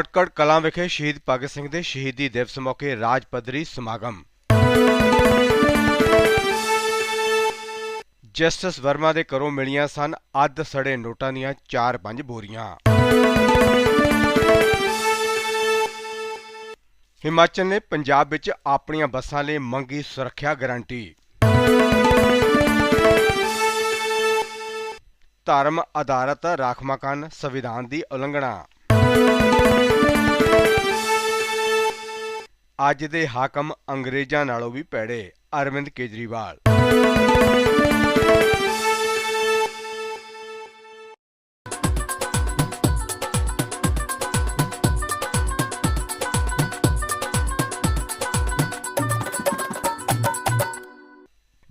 ਖਟਕੜ ਕਲਾਂ ਵਿਖੇ ਸ਼ਹੀਦ ਭਗਤ ਸਿੰਘ ਦੇ ਸ਼ਹੀਦੀ ਦਿਵਸ ਮੌਕੇ ਰਾਜ ਪੱਧਰੀ ਸਮਾਗਮ। ਜਸਟਿਸ ਵਰਮਾ ਦੇ ਘਰੋਂ ਮਿਲੀਆਂ ਸਨ ਅੱਧ ਸੜੇ ਨੋਟਾਂ ਦੀਆਂ 4-5 ਬੋਰੀਆਂ। ਹਿਮਾਚਲ ਨੇ ਪੰਜਾਬ ਵਿੱਚ ਆਪਣੀਆਂ ਬੱਸਾਂ ਲਈ ਮੰਗੀ ਸੁਰੱਖਿਆ ਗਾਰੰਟੀ। ਧਰਮ ਆਧਾਰਤ ਰਾਖਵਾਂਕਨ ਸੰਵਿਧਾਨ ਦੀ ਉਲੰਘਣਾ। ਅੱਜ ਦੇ ਹਾਕਮ ਅੰਗਰੇਜ਼ਾਂ ਨਾਲੋਂ ਵੀ ਪੈੜੇ ਅਰਵਿੰਦ ਕੇਜਰੀਵਾਲ।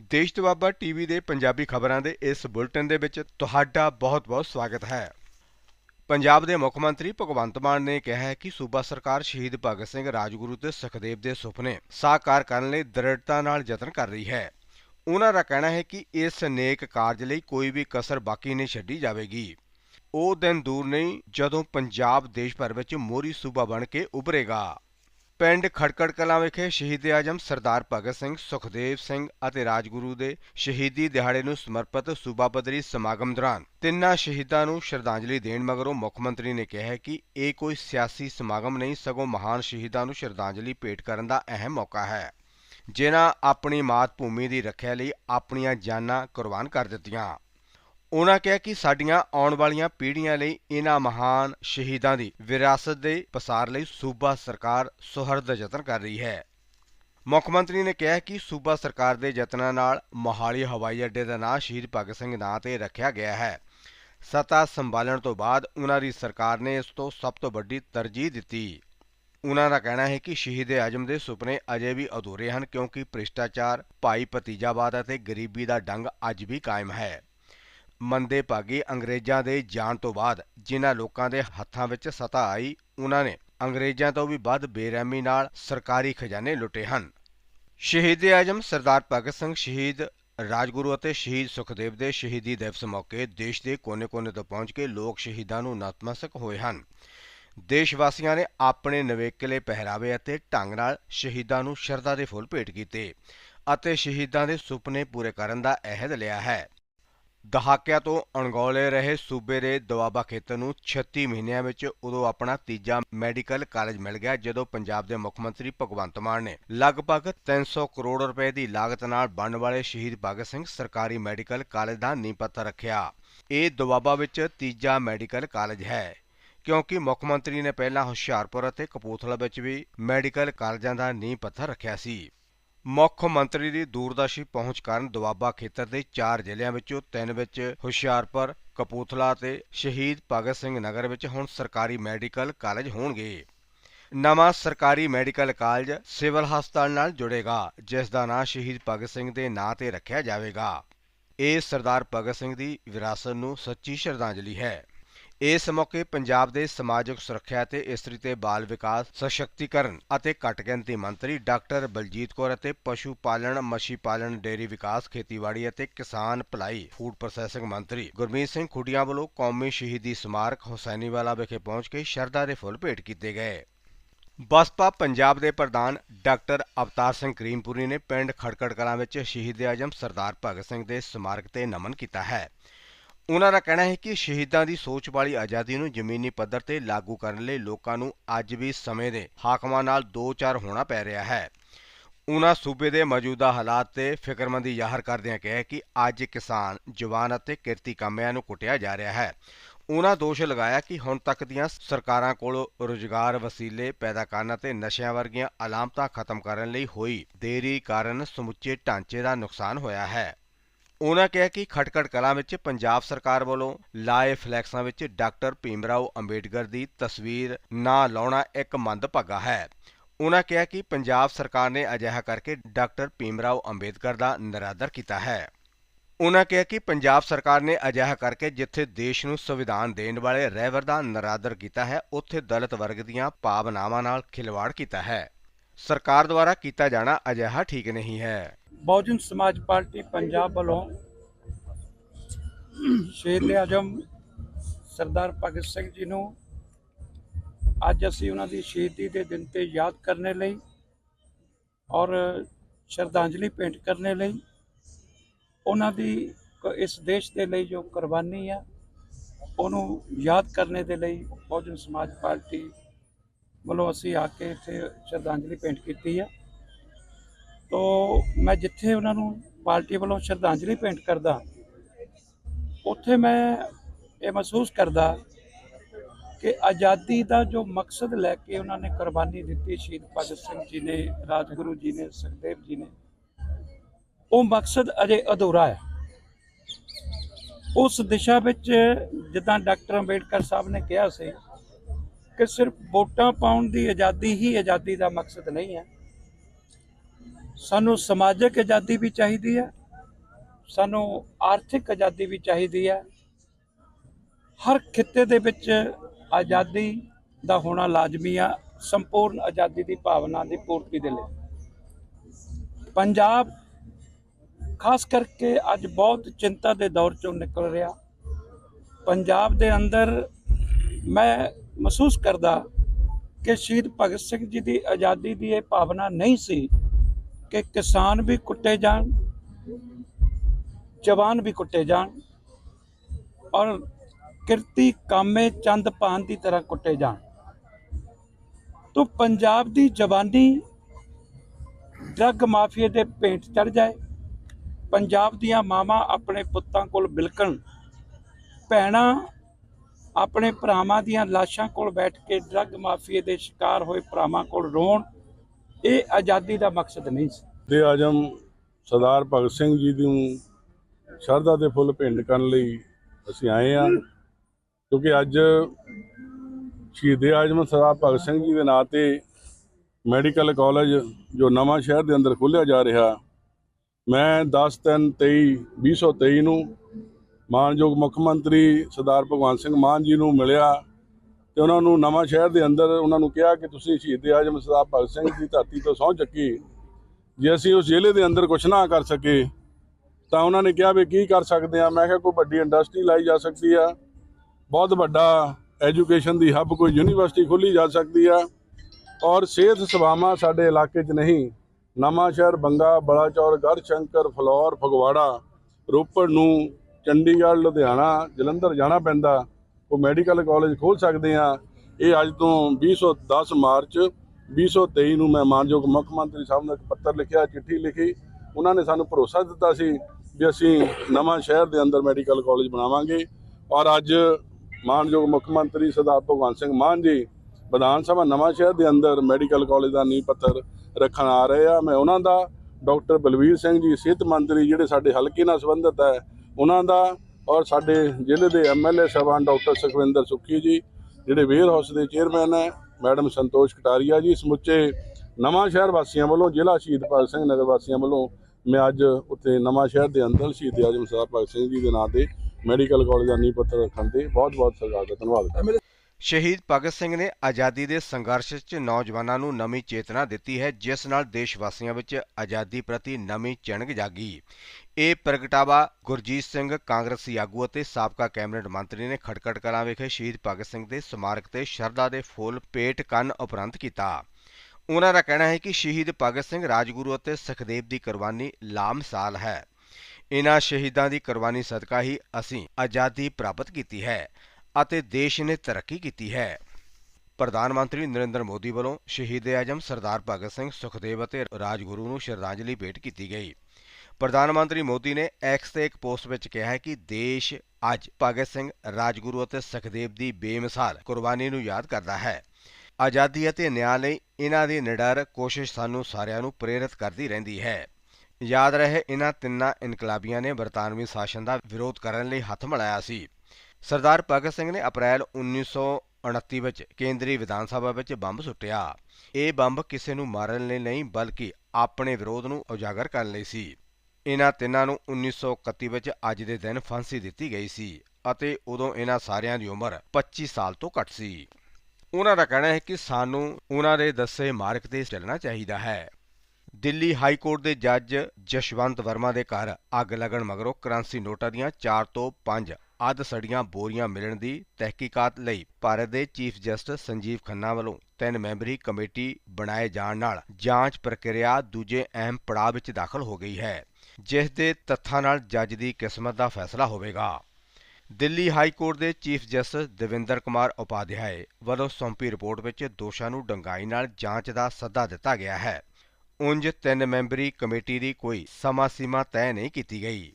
ਦੇਸ਼ ਦੁਆਬਾ ਟੀਵੀ ਦੇ ਪੰਜਾਬੀ ਖਬਰਾਂ ਦੇ ਇਸ ਬੁਲਟਨ ਦੇ ਵਿੱਚ ਤੁਹਾਡਾ ਬਹੁਤ-ਬਹੁਤ ਸਵਾਗਤ ਹੈ। ਪੰਜਾਬ ਦੇ ਮੁੱਖ ਮੰਤਰੀ ਭਗਵੰਤ ਮਾਨ ਨੇ ਕਿਹਾ ਹੈ ਕਿ ਸੂਬਾ ਸਰਕਾਰ ਸ਼ਹੀਦ ਭਗਤ ਸਿੰਘ ਰਾਜਗੁਰੂ ਤੇ ਸੁਖਦੇਵ ਦੇ ਸੁਪਨੇ ਸਾਕਾਰ ਕਰਨ ਲਈ ਦ੍ਰਿੜਤਾ ਨਾਲ ਯਤਨ ਕਰ ਰਹੀ ਹੈ। ਉਹਨਾਂ ਦਾ ਕਹਿਣਾ ਹੈ ਕਿ ਇਸ ਨੇਕ ਕਾਰਜ ਲਈ ਕੋਈ ਵੀ ਕਸਰ ਬਾਕੀ ਨਹੀਂ ਛੱਡੀ ਜਾਵੇਗੀ। ਉਹ ਦਿਨ ਦੂਰ ਨਹੀਂ, ਜਦੋਂ ਪੰਜਾਬ ਦੇਸ਼ ਭਰ ਵਿੱਚ ਮੋਹਰੀ ਸੂਬਾ ਬਣ ਕੇ ਉਭਰੇਗਾ। ਪਿੰਡ ਖੜਕੜ ਕਲਾਂ ਵਿਖੇ ਸ਼ਹੀਦ ਆਜਮ ਸਰਦਾਰ ਭਗਤ ਸਿੰਘ, ਸੁਖਦੇਵ ਸਿੰਘ ਅਤੇ ਰਾਜਗੁਰੂ ਦੇ ਸ਼ਹੀਦੀ ਦਿਹਾੜੇ ਨੂੰ ਸਮਰਪਿਤ ਸੂਬਾ ਪੱਧਰੀ ਸਮਾਗਮ ਦੌਰਾਨ ਤਿੰਨਾਂ ਸ਼ਹੀਦਾਂ ਨੂੰ ਸ਼ਰਧਾਂਜਲੀ ਦੇਣ ਮਗਰੋਂ ਮੁੱਖ ਮੰਤਰੀ ਨੇ ਕਿਹਾ ਕਿ ਇਹ ਕੋਈ ਸਿਆਸੀ ਸਮਾਗਮ ਨਹੀਂ, ਸਗੋਂ ਮਹਾਨ ਸ਼ਹੀਦਾਂ ਨੂੰ ਸ਼ਰਧਾਂਜਲੀ ਭੇਟ ਕਰਨ ਦਾ ਅਹਿਮ ਮੌਕਾ ਹੈ। ਜਿਨ੍ਹਾਂ ਆਪਣੀ ਮਾਤ ਭੂਮੀ ਦੀ ਰੱਖਿਆ ਲਈ ਆਪਣੀਆਂ ਜਾਨਾਂ ਕੁਰਬਾਨ ਕਰ ਦਿੱਤੀਆਂ। ਉਹਨਾਂ ਕਿਹਾ ਕਿ ਸਾਡੀਆਂ ਆਉਣ ਵਾਲੀਆਂ ਪੀੜ੍ਹੀਆਂ ਲਈ ਇਹਨਾਂ ਮਹਾਨ ਸ਼ਹੀਦਾਂ ਦੀ ਵਿਰਾਸਤ ਦੇ ਪਸਾਰ ਲਈ ਸੂਬਾ ਸਰਕਾਰ ਸੁਹਰਦ ਯਤਨ ਕਰ ਰਹੀ ਹੈ। ਮੁੱਖ ਮੰਤਰੀ ਨੇ ਕਿਹਾ ਕਿ ਸੂਬਾ ਸਰਕਾਰ ਦੇ ਯਤਨਾਂ ਨਾਲ ਮੋਹਾਲੀ ਹਵਾਈ ਅੱਡੇ ਦਾ ਨਾਂ ਸ਼ਹੀਦ ਭਗਤ ਸਿੰਘ ਨਾਂ ਤੇ ਰੱਖਿਆ ਗਿਆ ਹੈ। ਸੱਤਾ ਸੰਭਾਲਣ ਤੋਂ ਬਾਅਦ ਉਹਨਾਂ ਦੀ ਸਰਕਾਰ ਨੇ ਇਸ ਤੋਂ ਸਭ ਤੋਂ ਵੱਡੀ ਤਰਜੀਹ ਦਿੱਤੀ। ਉਹਨਾਂ ਦਾ ਕਹਿਣਾ ਹੈ ਕਿ ਸ਼ਹੀਦ ਆਜਮ ਦੇ ਸੁਪਨੇ ਅਜੇ ਵੀ ਅਧੂਰੇ ਹਨ ਕਿਉਂਕਿ ਭ੍ਰਿਸ਼ਟਾਚਾਰ, ਭਾਈ ਭਤੀਜਾਵਾਦ ਅਤੇ ਗਰੀਬੀ ਦਾ ਡੰਗ ਅੱਜ ਵੀ ਕਾਇਮ ਹੈ। ਮੰਦੇ ਭਾਗੀ ਅੰਗਰੇਜ਼ਾਂ ਦੇ ਜਾਣ ਤੋਂ ਬਾਅਦ ਜਿਨ੍ਹਾਂ ਲੋਕਾਂ ਦੇ ਹੱਥਾਂ ਵਿੱਚ ਸਤਾ ਆਈ ਉਹਨਾਂ ਨੇ ਅੰਗਰੇਜ਼ਾਂ ਤੋਂ ਵੀ ਵੱਧ ਬੇਰਹਿਮੀ ਨਾਲ ਸਰਕਾਰੀ ਖਜ਼ਾਨੇ ਲੁੱਟੇ ਹਨ। ਸ਼ਹੀਦ ਆਜਮ ਸਰਦਾਰ ਭਗਤ ਸਿੰਘ, ਸ਼ਹੀਦ ਰਾਜਗੁਰੂ ਅਤੇ ਸ਼ਹੀਦ ਸੁਖਦੇਵ ਦੇ ਸ਼ਹੀਦੀ ਦਿਵਸ ਮੌਕੇ ਦੇਸ਼ ਦੇ ਕੋਨੇ-ਕੋਨੇ ਤੋਂ ਪਹੁੰਚ ਕੇ ਲੋਕ ਸ਼ਹੀਦਾਂ ਨੂੰ ਨਤਮਸਤਕ ਹੋਏ ਹਨ। ਦੇਸ਼ ਵਾਸੀਆਂ ਨੇ ਆਪਣੇ ਨਵੇਕਲੇ ਪਹਿਰਾਵੇ ਅਤੇ ਢੰਗ ਨਾਲ ਸ਼ਹੀਦਾਂ ਨੂੰ ਸ਼ਰਧਾ ਦੇ ਫੁੱਲ ਭੇਟ ਕੀਤੇ ਅਤੇ ਸ਼ਹੀਦਾਂ ਦੇ ਸੁਪਨੇ ਪੂਰੇ ਕਰਨ ਦਾ ਅਹਿਦ ਲਿਆ ਹੈ। ਦਹਾਕਿਆਂ ਤੋਂ ਅਣਗੌਲੇ ਰਹੇ ਸੂਬੇ ਦੇ ਦੁਆਬਾ ਖੇਤਰ ਨੂੰ 36 ਮਹੀਨਿਆਂ ਵਿੱਚ ਉਦੋਂ ਆਪਣਾ ਤੀਜਾ ਮੈਡੀਕਲ ਕਾਲਜ ਮਿਲ ਗਿਆ, ਜਦੋਂ ਪੰਜਾਬ ਦੇ ਮੁੱਖ ਮੰਤਰੀ ਭਗਵੰਤ ਮਾਨ ਨੇ ਲਗਭਗ 300 ਕਰੋੜ ਰੁਪਏ ਦੀ ਲਾਗਤ ਨਾਲ ਬਣਨ ਵਾਲੇ ਸ਼ਹੀਦ ਭਗਤ ਸਿੰਘ ਸਰਕਾਰੀ ਮੈਡੀਕਲ ਕਾਲਜ ਦਾ ਨੀਂਹ ਪੱਥਰ ਰੱਖਿਆ। ਇਹ ਦੁਆਬਾ ਵਿੱਚ ਤੀਜਾ ਮੈਡੀਕਲ ਕਾਲਜ ਹੈ, ਕਿਉਂਕਿ ਮੁੱਖ ਮੰਤਰੀ ਨੇ ਪਹਿਲਾਂ ਹੁਸ਼ਿਆਰਪੁਰ ਅਤੇ ਕਪੂਰਥਲਾ ਵਿੱਚ ਵੀ ਮੈਡੀਕਲ ਕਾਲਜਾਂ ਦਾ ਨੀਂਹ ਪੱਥਰ ਰੱਖਿਆ ਸੀ। ਮੁੱਖ ਮੰਤਰੀ ਦੀ ਦੂਰਦਰਸ਼ੀ ਪਹੁੰਚ ਕਾਰਨ ਦੁਆਬਾ ਖੇਤਰ ਦੇ 4 ਜ਼ਿਲ੍ਹਿਆਂ ਵਿੱਚੋਂ 3 ਵਿੱਚ ਹੁਸ਼ਿਆਰਪੁਰ ਕਪੂਥਲਾ ਅਤੇ ਸ਼ਹੀਦ ਭਗਤ ਸਿੰਘ ਨਗਰ ਵਿੱਚ ਹੁਣ ਸਰਕਾਰੀ ਮੈਡੀਕਲ ਕਾਲਜ ਹੋਣਗੇ। ਨਵਾਂ ਸਰਕਾਰੀ ਮੈਡੀਕਲ ਕਾਲਜ ਸਿਵਲ ਹਸਪਤਾਲ ਨਾਲ ਜੁੜੇਗਾ, ਜਿਸ ਦਾ ਨਾਂ ਸ਼ਹੀਦ ਭਗਤ ਸਿੰਘ ਦੇ ਨਾਂ ਤੇ ਰੱਖਿਆ ਜਾਵੇਗਾ। ਇਹ ਸਰਦਾਰ ਭਗਤ ਸਿੰਘ ਦੀ ਵਿਰਾਸਤ ਨੂੰ ਸੱਚੀ ਸ਼ਰਧਾਂਜਲੀ ਹੈ। ਇਸ ਮੌਕੇ ਪੰਜਾਬ ਦੇ ਸਮਾਜਿਕ ਸੁਰੱਖਿਆ ਤੇ ਇਸਤਰੀ ਤੇ ਬਾਲ ਵਿਕਾਸ ਸਸ਼ਕਤੀਕਰਨ ਅਤੇ ਘੱਟ ਗਿਣਤੀ ਮੰਤਰੀ ਡਾਕਟਰ ਬਲਜੀਤ ਕੌਰ ਅਤੇ ਪਸ਼ੂ ਪਾਲਣ, ਮੱਛੀ ਪਾਲਣ, ਡੇਅਰੀ ਵਿਕਾਸ, ਖੇਤੀਬਾੜੀ ਅਤੇ ਕਿਸਾਨ ਭਲਾਈ, ਫੂਡ ਪ੍ਰੋਸੈਸਿੰਗ ਮੰਤਰੀ ਗੁਰਮੀਤ ਸਿੰਘ ਖੁੱਡੀਆਂ ਵੱਲੋਂ ਕੌਮੀ ਸ਼ਹੀਦੀ ਸਮਾਰਕ ਹੁਸੈਨੀਵਾਲਾ ਵਿਖੇ ਪਹੁੰਚ ਕੇ ਸ਼ਰਧਾ ਦੇ ਫੁੱਲ ਭੇਟ ਕੀਤੇ ਗਏ। ਬਸਪਾ ਪੰਜਾਬ ਦੇ ਪ੍ਰਧਾਨ ਡਾਕਟਰ ਅਵਤਾਰ ਸਿੰਘ ਕਰੀਮਪੁਰੀ ਨੇ ਪਿੰਡ ਖੜਕੜ ਕਲਾਂ ਵਿੱਚ ਸ਼ਹੀਦ ਆਜਮ ਸਰਦਾਰ ਭਗਤ ਸਿੰਘ ਦੇ ਸਮਾਰਕ ਤੇ ਨਮਨ ਕੀਤਾ ਹੈ। ਉਹਨਾਂ ਦਾ ਕਹਿਣਾ ਹੈ ਕਿ ਸ਼ਹੀਦਾਂ ਦੀ ਸੋਚ ਵਾਲੀ ਆਜ਼ਾਦੀ ਨੂੰ ਜ਼ਮੀਨੀ ਪੱਧਰ ਤੇ ਲਾਗੂ ਕਰਨ ਲਈ ਲੋਕਾਂ ਨੂੰ ਅੱਜ ਵੀ ਸਮੇਂ ਦੇ ਹਾਕਮਾਂ ਨਾਲ ਦੋ ਚਾਰ ਹੋਣਾ ਪੈ ਰਿਹਾ ਹੈ। ਉਹਨਾਂ ਸੂਬੇ ਦੇ ਮੌਜੂਦਾ ਹਾਲਾਤ ਤੇ ਫਿਕਰਮੰਦੀ ਜ਼ਾਹਰ ਕਰਦਿਆਂ ਕਿਹਾ ਕਿ ਅੱਜ ਕਿਸਾਨ, ਜਵਾਨ ਅਤੇ ਕਿਰਤੀ ਕਾਮਿਆਂ ਨੂੰ ਕੁੱਟਿਆ ਜਾ ਰਿਹਾ ਹੈ। ਉਹਨਾਂ ਦੋਸ਼ ਲਗਾਇਆ ਕਿ ਹੁਣ ਤੱਕ ਦੀਆਂ ਸਰਕਾਰਾਂ ਕੋਲ ਰੁਜ਼ਗਾਰ ਵਸੀਲੇ ਪੈਦਾ ਕਰਨ ਅਤੇ ਨਸ਼ਿਆਂ ਵਰਗੀਆਂ ਅਲਾਮਤਾਂ ਖਤਮ ਕਰਨ ਲਈ ਹੋਈ ਦੇਰੀ ਕਾਰਨ ਸਮੁੱਚੇ ਢਾਂਚੇ ਦਾ ਨੁਕਸਾਨ ਹੋਇਆ ਹੈ। ਉਹਨਾਂ ਕਿਹਾ ਕਿ ਖਟਕੜ ਕਲਾਂ ਵਿੱਚ ਪੰਜਾਬ ਸਰਕਾਰ ਵੱਲੋਂ ਲਾਏ ਫਲੈਕਸਾਂ ਵਿੱਚ ਡਾਕਟਰ ਭੀਮਰਾਓ ਅੰਬੇਡਕਰ ਦੀ ਤਸਵੀਰ ਨਾ ਲਾਉਣਾ ਇੱਕ ਮੰਦਭਾਗਾ ਹੈ। ਉਹਨਾਂ ਕਿਹਾ ਕਿ ਪੰਜਾਬ ਸਰਕਾਰ ਨੇ ਅਜਿਹਾ ਕਰਕੇ ਡਾਕਟਰ ਭੀਮਰਾਓ ਅੰਬੇਡਕਰ ਦਾ ਨਿਰਾਦਰ ਕੀਤਾ ਹੈ। ਉਹਨਾਂ ਕਿਹਾ ਕਿ ਪੰਜਾਬ ਸਰਕਾਰ ਨੇ ਅਜਿਹਾ ਕਰਕੇ ਜਿੱਥੇ ਦੇਸ਼ ਨੂੰ ਸੰਵਿਧਾਨ ਦੇਣ ਵਾਲੇ ਰਹਿਬਰ ਦਾ ਨਿਰਾਦਰ ਕੀਤਾ ਹੈ, ਉੱਥੇ ਦਲਿਤ ਵਰਗ ਦੀਆਂ ਭਾਵਨਾਵਾਂ ਨਾਲ ਖਿਲਵਾੜ ਕੀਤਾ ਹੈ। ਸਰਕਾਰ ਦੁਆਰਾ ਕੀਤਾ ਜਾਣਾ ਅਜਿਹਾ ਠੀਕ ਨਹੀਂ ਹੈ। ਬਹੁਜਨ ਸਮਾਜ ਪਾਰਟੀ ਪੰਜਾਬ ਵੱਲੋਂ ਸ਼ਹੀਦ ਆਜਮ ਸਰਦਾਰ ਭਗਤ ਸਿੰਘ ਜੀ ਨੂੰ ਅੱਜ ਅਸੀਂ ਉਹਨਾਂ ਦੀ ਸ਼ਹੀਦੀ ਦੇ ਦਿਨ ਤੇ ਯਾਦ ਕਰਨੇ ਲਈ ਔਰ ਸ਼ਰਧਾਂਜਲੀ ਭੇਂਟ ਕਰਨੇ ਲਈ ਉਹਨਾਂ ਦੀ ਇਸ ਦੇਸ਼ ਦੇ ਲਈ ਜੋ ਕੁਰਬਾਨੀ ਆ, ਉਹਨੂੰ ਯਾਦ ਕਰਨੇ ਦੇ ਲਈ ਬਹੁਜਨ ਸਮਾਜ ਪਾਰਟੀ ਵੱਲੋਂ ਅਸੀਂ ਆ ਕੇ ਇੱਥੇ ਸ਼ਰਧਾਂਜਲੀ ਭੇਂਟ ਕੀਤੀ ਆ। ਤੋ ਮੈਂ ਜਿੱਥੇ ਉਹਨਾਂ ਨੂੰ ਪਾਰਟੀ ਵੱਲੋਂ ਸ਼ਰਧਾਂਜਲੀ ਭੇਂਟ ਕਰਦਾ, ਉੱਥੇ ਮੈਂ ਇਹ ਮਹਿਸੂਸ ਕਰਦਾ ਕਿ ਆਜ਼ਾਦੀ ਦਾ ਜੋ ਮਕਸਦ ਲੈ ਕੇ ਉਹਨਾਂ ਨੇ ਕੁਰਬਾਨੀ ਦਿੱਤੀ ਸ਼ਹੀਦ ਭਗਤ ਸਿੰਘ ਜੀ ਨੇ, ਰਾਜਗੁਰੂ ਜੀ ਨੇ, ਸੁਖਦੇਵ ਜੀ ਨੇ, ਉਹ ਮਕਸਦ ਅਜੇ ਅਧੂਰਾ ਹੈ। ਉਸ ਦਿਸ਼ਾ ਵਿੱਚ ਜਿੱਦਾਂ ਡਾਕਟਰ ਅੰਬੇਡਕਰ ਸਾਹਿਬ ਨੇ ਕਿਹਾ ਸੀ ਕਿ ਸਿਰਫ ਵੋਟਾਂ ਪਾਉਣ ਦੀ ਆਜ਼ਾਦੀ ਹੀ ਆਜ਼ਾਦੀ ਦਾ ਮਕਸਦ ਨਹੀਂ ਹੈ। ਸਾਨੂੰ ਸਮਾਜਿਕ ਆਜ਼ਾਦੀ ਵੀ ਚਾਹੀਦੀ ਹੈ, ਸਾਨੂੰ ਆਰਥਿਕ ਆਜ਼ਾਦੀ ਵੀ ਚਾਹੀਦੀ ਹੈ। ਹਰ ਖਿੱਤੇ ਦੇ ਵਿੱਚ ਆਜ਼ਾਦੀ ਦਾ ਹੋਣਾ ਲਾਜ਼ਮੀ ਆ, ਸੰਪੂਰਨ ਆਜ਼ਾਦੀ ਦੀ ਭਾਵਨਾ ਦੀ ਪੂਰਤੀ ਦੇ ਲਈ। ਪੰਜਾਬ ਖਾਸ ਕਰਕੇ ਅੱਜ ਬਹੁਤ ਚਿੰਤਾ ਦੇ ਦੌਰ ਚੋਂ ਨਿਕਲ ਰਿਹਾ। ਪੰਜਾਬ ਦੇ ਅੰਦਰ ਮੈਂ ਮਹਿਸੂਸ ਕਰਦਾ ਕਿ ਸ਼ਹੀਦ ਭਗਤ ਸਿੰਘ ਜੀ ਦੀ ਆਜ਼ਾਦੀ ਦੀ ਇਹ ਭਾਵਨਾ ਨਹੀਂ ਸੀ ਕਿ ਕਿਸਾਨ ਵੀ ਕੁੱਟੇ ਜਾਣ, ਜਵਾਨ ਵੀ ਕੁੱਟੇ ਜਾਣ ਔਰ ਕਿਰਤੀ ਕਾਮੇ ਚੰਦ ਪਾਨ ਦੀ ਤਰ੍ਹਾਂ ਕੁੱਟੇ ਜਾਣ। ਤੋ ਪੰਜਾਬ ਦੀ ਜਵਾਨੀ ਡਰੱਗ ਮਾਫੀਏ ਦੇ ਭੇਂਟ ਚੜ ਜਾਏ, ਪੰਜਾਬ ਦੀਆਂ ਮਾਵਾਂ ਆਪਣੇ ਪੁੱਤਾਂ ਕੋਲ ਬਿਲਕਣ ਭੈਣਾਂ ਆਪਣੇ ਭਰਾਵਾਂ ਦੀਆਂ ਲਾਸ਼ਾਂ ਕੋਲ ਬੈਠ ਕੇ ਡਰੱਗ ਮਾਫੀਏ ਦੇ ਸ਼ਿਕਾਰ ਹੋਏ ਭਰਾਵਾਂ ਕੋਲ ਰੋਣ, ਇਹ ਆਜ਼ਾਦੀ ਦਾ ਮਕਸਦ ਨਹੀਂ ਸੀ। ਦੇ ਆਜਮ ਸਰਦਾਰ ਭਗਤ ਸਿੰਘ ਜੀ ਨੂੰ ਸ਼ਰਧਾ ਦੇ ਫੁੱਲ ਭੇਂਟ ਕਰਨ ਲਈ ਅਸੀਂ ਆਏ ਹਾਂ, ਕਿਉਂਕਿ ਅੱਜ ਸ਼ਹੀਦੇ ਆਜਮ ਸਰਦਾਰ ਭਗਤ ਸਿੰਘ ਜੀ ਦੇ ਨਾਂ ਤੇ ਮੈਡੀਕਲ ਕਾਲਜ ਜੋ ਨਵਾਂ ਸ਼ਹਿਰ ਦੇ ਅੰਦਰ ਖੋਲ੍ਹਿਆ ਜਾ ਰਿਹਾ, ਮੈਂ 10 3 23 2023 ਨੂੰ ਮਾਨਯੋਗ ਮੁੱਖ ਮੰਤਰੀ ਸਰਦਾਰ ਭਗਵੰਤ ਸਿੰਘ ਮਾਨ ਜੀ ਨੂੰ ਮਿਲਿਆ ਤੇ ਉਹਨਾਂ ਨੂੰ ਨਵਾਂ ਸ਼ਹਿਰ ਦੇ ਅੰਦਰ ਉਹਨਾਂ ਨੂੰ ਕਿਹਾ ਕਿ ਤੁਸੀਂ ਸ਼ਹੀਦੇ ਆਜਮ ਸਰਦਾਰ ਭਗਤ ਸਿੰਘ ਦੀ ਧਰਤੀ ਤੋਂ ਸਹੁੰ ਚੱਕੀ। ਜੇ ਅਸੀਂ ਉਸ ਜ਼ਿਲ੍ਹੇ ਦੇ ਅੰਦਰ ਕੁਝ ਨਾ ਕਰ ਸਕੇ, ਤਾਂ ਉਹਨਾਂ ਨੇ ਕਿਹਾ ਵੀ ਕੀ ਕਰ ਸਕਦੇ ਆ? ਮੈਂ ਕਿਹਾ ਕੋਈ ਵੱਡੀ ਇੰਡਸਟਰੀ ਲਾਈ ਜਾ ਸਕਦੀ ਆ। ਬਹੁਤ ਵੱਡਾ ਐਜੂਕੇਸ਼ਨ ਦੀ ਹੱਬ ਕੋਈ ਯੂਨੀਵਰਸਿਟੀ ਖੋਲੀ ਜਾ ਸਕਦੀ ਆ। ਔਰ ਸਿਹਤ ਸੇਵਾਵਾਂ ਸਾਡੇ ਇਲਾਕੇ 'ਚ ਨਹੀਂ, ਨਵਾਂ ਸ਼ਹਿਰ ਬੰਗਾ, ਬਲਾਚੌਰ ਗੜਸ਼ੰਕਰ ਫਲੌਰ, ਫਗਵਾੜਾ, ਰੋਪੜ ਨੂੰ ਚੰਡੀਗੜ੍ਹ, ਲੁਧਿਆਣਾ, ਜਲੰਧਰ ਜਾਣਾ ਪੈਂਦਾ। ਉਹ ਮੈਡੀਕਲ ਕਾਲਜ ਖੋਲ ਸਕਦੇ ਆ ਇਹ ਅੱਜ ਤੋਂ 2010 ਮਾਰਚ 2023 ਨੂੰ ਮੈਂ ਮਾਨਯੋਗ ਮੁੱਖ ਮੰਤਰੀ ਸਾਹਿਬ ਨੂੰ ਇੱਕ ਪੱਤਰ ਲਿਖਿਆ, ਚਿੱਠੀ ਲਿਖੀ। ਉਹਨਾਂ ਨੇ ਸਾਨੂੰ ਭਰੋਸਾ ਦਿੱਤਾ ਸੀ ਵੀ ਅਸੀਂ ਨਵਾਂ ਸ਼ਹਿਰ ਦੇ ਅੰਦਰ ਮੈਡੀਕਲ ਕਾਲਜ ਬਣਾਵਾਂਗੇ। ਔਰ ਅੱਜ ਮਾਨਯੋਗ ਮੁੱਖ ਮੰਤਰੀ ਸਰਦਾਰ ਭਗਵੰਤ ਸਿੰਘ ਮਾਨ ਜੀ ਵਿਧਾਨ ਸਭਾ ਨਵਾਂ ਸ਼ਹਿਰ ਦੇ ਅੰਦਰ ਮੈਡੀਕਲ ਕਾਲਜ ਦਾ ਨੀਂਹ ਪੱਥਰ ਰੱਖਣ ਆ ਰਹੇ ਆ। ਮੈਂ ਉਹਨਾਂ ਦਾ ਡਾਕਟਰ ਬਲਵੀਰ ਸਿੰਘ ਜੀ, ਸਿਹਤ ਮੰਤਰੀ, ਜਿਹੜੇ ਸਾਡੇ ਹਲਕੇ ਨਾਲ ਸੰਬੰਧਿਤ ਹੈ ਉਹਨਾਂ ਦਾ ਔਰ ਸਾਡੇ ਜ਼ਿਲ੍ਹੇ ਦੇ ਐਮਐਲਏ ਸਾਹਿਬਾਨ ਡਾਕਟਰ ਸੁਖਵਿੰਦਰ ਸੁੱਖੀ ਜੀ, ਜਿਹੜੇ ਵੇਅਰ ਹਾਊਸ ਦੇ ਚੇਅਰਮੈਨ ਹੈ, ਮੈਡਮ ਸੰਤੋਸ਼ ਕਟਾਰੀਆ ਜੀ ਸਮੁੱਚੇ ਨਵਾਂ ਸ਼ਹਿਰ ਵਾਸੀਆਂ ਵੱਲੋਂ ਜ਼ਿਲ੍ਹਾ ਸ਼ਹੀਦ ਭਗਤ ਸਿੰਘ ਨਗਰ ਵਾਸੀਆਂ ਵੱਲੋਂ ਮੈਂ ਅੱਜ ਉੱਥੇ ਨਵਾਂ ਸ਼ਹਿਰ ਦੇ ਅੰਦਰ ਸ਼ਹੀਦ ਆਜਮ ਸਾਹਿਬ ਭਗਤ ਸਿੰਘ ਜੀ ਦੇ ਨਾਂ ਤੇ ਮੈਡੀਕਲ ਕਾਲਜ ਦਾ ਨੀਂਹ ਪੱਥਰ ਰੱਖਣ ਤੇ ਬਹੁਤ ਬਹੁਤ ਸਰਕਾਰ ਦਾ ਧੰਨਵਾਦ। ਸ਼ਹੀਦ ਭਗਤ ਸਿੰਘ ਨੇ ਆਜ਼ਾਦੀ ਦੇ ਸੰਘਰਸ਼ 'ਚ ਨੌਜਵਾਨਾਂ ਨੂੰ ਨਵੀਂ ਚੇਤਨਾ ਦਿੱਤੀ ਹੈ, ਜਿਸ ਨਾਲ ਦੇਸ਼ ਵਾਸੀਆਂ ਵਿੱਚ ਆਜ਼ਾਦੀ ਪ੍ਰਤੀ ਨਵੀਂ ਚਿਣਗ ਜਾਗੀ। ਇਹ ਪ੍ਰਗਟਾਵਾ ਗੁਰਜੀਤ ਸਿੰਘ ਕਾਂਗਰਸੀ ਆਗੂ ਅਤੇ ਸਾਬਕਾ ਕੈਬਨਿਟ ਮੰਤਰੀ ਨੇ ਖਟਕੜ ਕਲਾਂ ਵਿਖੇ ਸ਼ਹੀਦ ਭਗਤ ਸਿੰਘ ਦੇ ਸਮਾਰਕ ਤੇ ਸ਼ਰਧਾ ਦੇ ਫੁੱਲ ਪੇਟ ਕੰਨ ਉਪਰੰਤ ਕੀਤਾ। ਉਹਨਾਂ ਦਾ ਕਹਿਣਾ ਹੈ ਕਿ ਸ਼ਹੀਦ ਭਗਤ ਸਿੰਘ ਰਾਜਗੁਰੂ ਅਤੇ ਸੁਖਦੇਵ ਦੀ ਕੁਰਬਾਨੀ ਲਾਮਿਸਾਲ ਹੈ। ਇਨ੍ਹਾਂ ਸ਼ਹੀਦਾਂ ਦੀ ਕੁਰਬਾਨੀ ਸਦਕਾ ਹੀ ਅਸੀਂ ਆਜ਼ਾਦੀ ਪ੍ਰਾਪਤ ਕੀਤੀ ਹੈ। ਅਤੇ ਦੇਸ਼ ਨੇ ਤਰੱਕੀ ਕੀਤੀ ਹੈ। ਪ੍ਰਧਾਨ ਮੰਤਰੀ ਨਰਿੰਦਰ ਮੋਦੀ ਵੱਲੋਂ ਸ਼ਹੀਦ ਆਜਮ ਸਰਦਾਰ ਭਗਤ ਸਿੰਘ ਸੁਖਦੇਵ ਅਤੇ ਰਾਜਗੁਰੂ ਨੂੰ ਸ਼ਰਧਾਂਜਲੀ ਭੇਟ ਕੀਤੀ ਗਈ। ਪ੍ਰਧਾਨ ਮੰਤਰੀ ਮੋਦੀ ਨੇ ਐਕਸ ਤੇ ਇੱਕ ਪੋਸਟ ਵਿੱਚ ਕਿਹਾ ਹੈ ਕਿ ਦੇਸ਼ ਅੱਜ ਭਗਤ ਸਿੰਘ, ਰਾਜਗੁਰੂ ਅਤੇ ਸੁਖਦੇਵ ਦੀ ਬੇਮਿਸਾਲ ਕੁਰਬਾਨੀ ਨੂੰ ਯਾਦ ਕਰਦਾ ਹੈ। ਆਜ਼ਾਦੀ ਅਤੇ ਨਿਆਂ ਲਈ ਇਹਨਾਂ ਦੀ ਨਿਡਰ ਕੋਸ਼ਿਸ਼ ਸਾਨੂੰ ਸਾਰਿਆਂ ਨੂੰ ਪ੍ਰੇਰਿਤ ਕਰਦੀ ਰਹਿੰਦੀ ਹੈ। ਯਾਦ ਰਹੇ ਇਹਨਾਂ ਤਿੰਨਾਂ ਇਨਕਲਾਬੀਆਂ ਨੇ ਬਰਤਾਨਵੀ ਸ਼ਾਸਨ ਦਾ ਵਿਰੋਧ ਕਰਨ ਲਈ ਹੱਥ ਮਿਲਾਇਆ ਸੀ। ਸਰਦਾਰ ਭਗਤ ਸਿੰਘ ਨੇ ਅਪ੍ਰੈਲ 1929 ਵਿੱਚ ਕੇਂਦਰੀ ਵਿਧਾਨ ਸਭਾ ਵਿੱਚ ਬੰਬ ਸੁੱਟਿਆ। ਇਹ ਬੰਬ ਕਿਸੇ ਨੂੰ ਮਾਰਨ ਲਈ ਨਹੀਂ, ਬਲਕਿ ਆਪਣੇ ਵਿਰੋਧ ਨੂੰ ਉਜਾਗਰ ਕਰਨ ਲਈ ਸੀ। ਇਹਨਾਂ ਤਿੰਨਾਂ ਨੂੰ 1931 ਵਿੱਚ ਅੱਜ ਦੇ ਦਿਨ ਫਾਂਸੀ ਦਿੱਤੀ ਗਈ ਸੀ ਅਤੇ ਉਦੋਂ ਇਹਨਾਂ ਸਾਰਿਆਂ ਦੀ ਉਮਰ 25 ਸਾਲ ਤੋਂ ਘੱਟ ਸੀ। ਉਹਨਾਂ ਦਾ ਕਹਿਣਾ ਹੈ ਕਿ ਸਾਨੂੰ ਉਹਨਾਂ ਦੇ ਦੱਸੇ ਮਾਰਗ ਤੇ ਚੱਲਣਾ ਚਾਹੀਦਾ ਹੈ। ਦਿੱਲੀ ਹਾਈ ਕੋਰਟ ਦੇ ਜੱਜ ਜਸ਼ਵੰਤ ਵਰਮਾ ਦੇ ਘਰ ਅੱਗ ਲੱਗਣ ਮਗਰੋਂ ਕਰੰਸੀ ਨੋਟਾਂ ਦੀਆਂ 4 ਤੋਂ 5 ਅੱਧ ਸੜੀਆਂ ਬੋਰੀਆਂ ਮਿਲਣ ਦੀ ਤਹਿਕੀਕਾਤ ਲਈ ਭਾਰਤ ਦੇ ਚੀਫ ਜਸਟਿਸ ਸੰਜੀਵ ਖੰਨਾ ਵੱਲੋਂ ਤਿੰਨ ਮੈਂਬਰੀ ਕਮੇਟੀ ਬਣਾਏ ਜਾਣ ਨਾਲ ਜਾਂਚ ਪ੍ਰਕਿਰਿਆ ਦੂਜੇ ਅਹਿਮ ਪੜਾਅ ਵਿੱਚ ਦਾਖਲ ਹੋ ਗਈ ਹੈ, ਜਿਸ ਦੇ ਤੱਥਾਂ ਨਾਲ ਜੱਜ ਦੀ ਕਿਸਮਤ ਦਾ ਫੈਸਲਾ ਹੋਵੇਗਾ। ਦਿੱਲੀ ਹਾਈ ਕੋਰਟ ਦੇ ਚੀਫ ਜਸਟਿਸ ਦਵਿੰਦਰ ਕੁਮਾਰ ਉਪਾਧਿਆਏ ਵੱਲੋਂ ਸੌਂਪੀ ਰਿਪੋਰਟ ਵਿੱਚ ਦੋਸ਼ਾਂ ਨੂੰ ਡੰਗਾਈ ਨਾਲ ਜਾਂਚ ਦਾ ਸੱਦਾ ਦਿੱਤਾ ਗਿਆ ਹੈ। ਉਂਝ ਤਿੰਨ ਮੈਂਬਰੀ ਕਮੇਟੀ ਦੀ ਕੋਈ ਸਮਾਂ ਸੀਮਾ ਤੈਅ ਨਹੀਂ ਕੀਤੀ ਗਈ।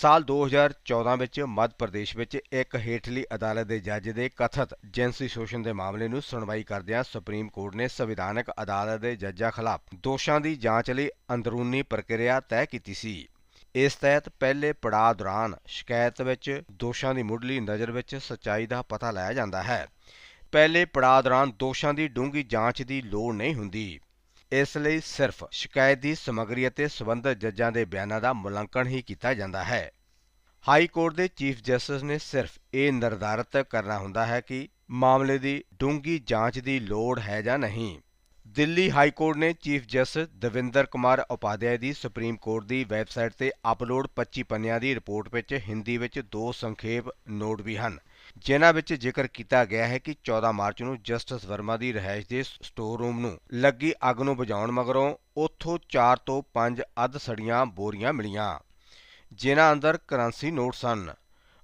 ਸਾਲ 2014 ਵਿੱਚ ਮੱਧ ਪ੍ਰਦੇਸ਼ ਵਿੱਚ ਇੱਕ ਹੇਠਲੀ ਅਦਾਲਤ ਦੇ ਜੱਜ ਦੇ ਕਥਿਤ ਜਿਨਸੀ ਸ਼ੋਸ਼ਣ ਦੇ ਮਾਮਲੇ ਨੂੰ ਸੁਣਵਾਈ ਕਰਦਿਆਂ ਸੁਪਰੀਮ ਕੋਰਟ ਨੇ ਸੰਵਿਧਾਨਕ ਅਦਾਲਤ ਦੇ ਜੱਜਾਂ ਖਿਲਾਫ ਦੋਸ਼ਾਂ ਦੀ ਜਾਂਚ ਲਈ ਅੰਦਰੂਨੀ ਪ੍ਰਕਿਰਿਆ ਤੈਅ ਕੀਤੀ ਸੀ। ਇਸ ਤਹਿਤ ਪਹਿਲੇ ਪੜਾਅ ਦੌਰਾਨ ਸ਼ਿਕਾਇਤ ਵਿੱਚ ਦੋਸ਼ਾਂ ਦੀ ਮੁੱਢਲੀ ਨਜ਼ਰ ਵਿੱਚ ਸੱਚਾਈ ਦਾ ਪਤਾ ਲਾਇਆ ਜਾਂਦਾ ਹੈ। ਪਹਿਲੇ ਪੜਾਅ ਦੌਰਾਨ ਦੋਸ਼ਾਂ ਦੀ ਡੂੰਘੀ ਜਾਂਚ ਦੀ ਲੋੜ ਨਹੀਂ ਹੁੰਦੀ। ਇਸ ਲਈ ਸਿਰਫ ਸ਼ਿਕਾਇਤ ਦੀ ਸਮੱਗਰੀ ਅਤੇ ਸਬੰਧਤ ਜੱਜਾਂ ਦੇ ਬਿਆਨਾਂ ਦਾ ਮੁਲਾਂਕਣ ਹੀ ਕੀਤਾ ਜਾਂਦਾ ਹੈ। ਹਾਈ ਕੋਰਟ ਦੇ ਚੀਫ ਜਸਟਿਸ ਨੇ ਸਿਰਫ ਇਹ ਨਿਰਧਾਰਤ ਕਰਨਾ ਹੁੰਦਾ ਹੈ ਕਿ ਮਾਮਲੇ ਦੀ ਡੂੰਘੀ ਜਾਂਚ ਦੀ ਲੋੜ ਹੈ ਜਾਂ ਨਹੀਂ। ਦਿੱਲੀ ਹਾਈ ਕੋਰਟ ਨੇ ਚੀਫ ਜਸਟਿਸ ਦਵਿੰਦਰ ਕੁਮਾਰ ਉਪਾਧਿਆਏ ਦੀ ਸੁਪਰੀਮ ਕੋਰਟ ਦੀ ਵੈਬਸਾਈਟ ਤੇ ਅਪਲੋਡ 25 ਪੰਨਿਆਂ ਦੀ ਰਿਪੋਰਟ ਵਿੱਚ ਹਿੰਦੀ ਵਿੱਚ ਦੋ ਸੰਖੇਪ ਨੋਟ ਵੀ ਹਨ। ਜਿਨ੍ਹਾਂ ਵਿੱਚ ਜ਼ਿਕਰ ਕੀਤਾ ਗਿਆ ਹੈ ਕਿ 14 ਮਾਰਚ ਨੂੰ ਜਸਟਿਸ ਵਰਮਾ ਦੀ ਰਿਹਾਇਸ਼ ਦੇ ਸਟੋਰ ਰੂਮ ਨੂੰ ਲੱਗੀ ਅੱਗ ਨੂੰ ਬੁਝਾਉਣ ਮਗਰੋਂ ਉੱਥੋਂ 4 ਤੋਂ 5 ਅੱਧ ਸੜੀਆਂ ਬੋਰੀਆਂ ਮਿਲੀਆਂ, ਜਿਨ੍ਹਾਂ ਅੰਦਰ ਕਰੰਸੀ ਨੋਟ ਸਨ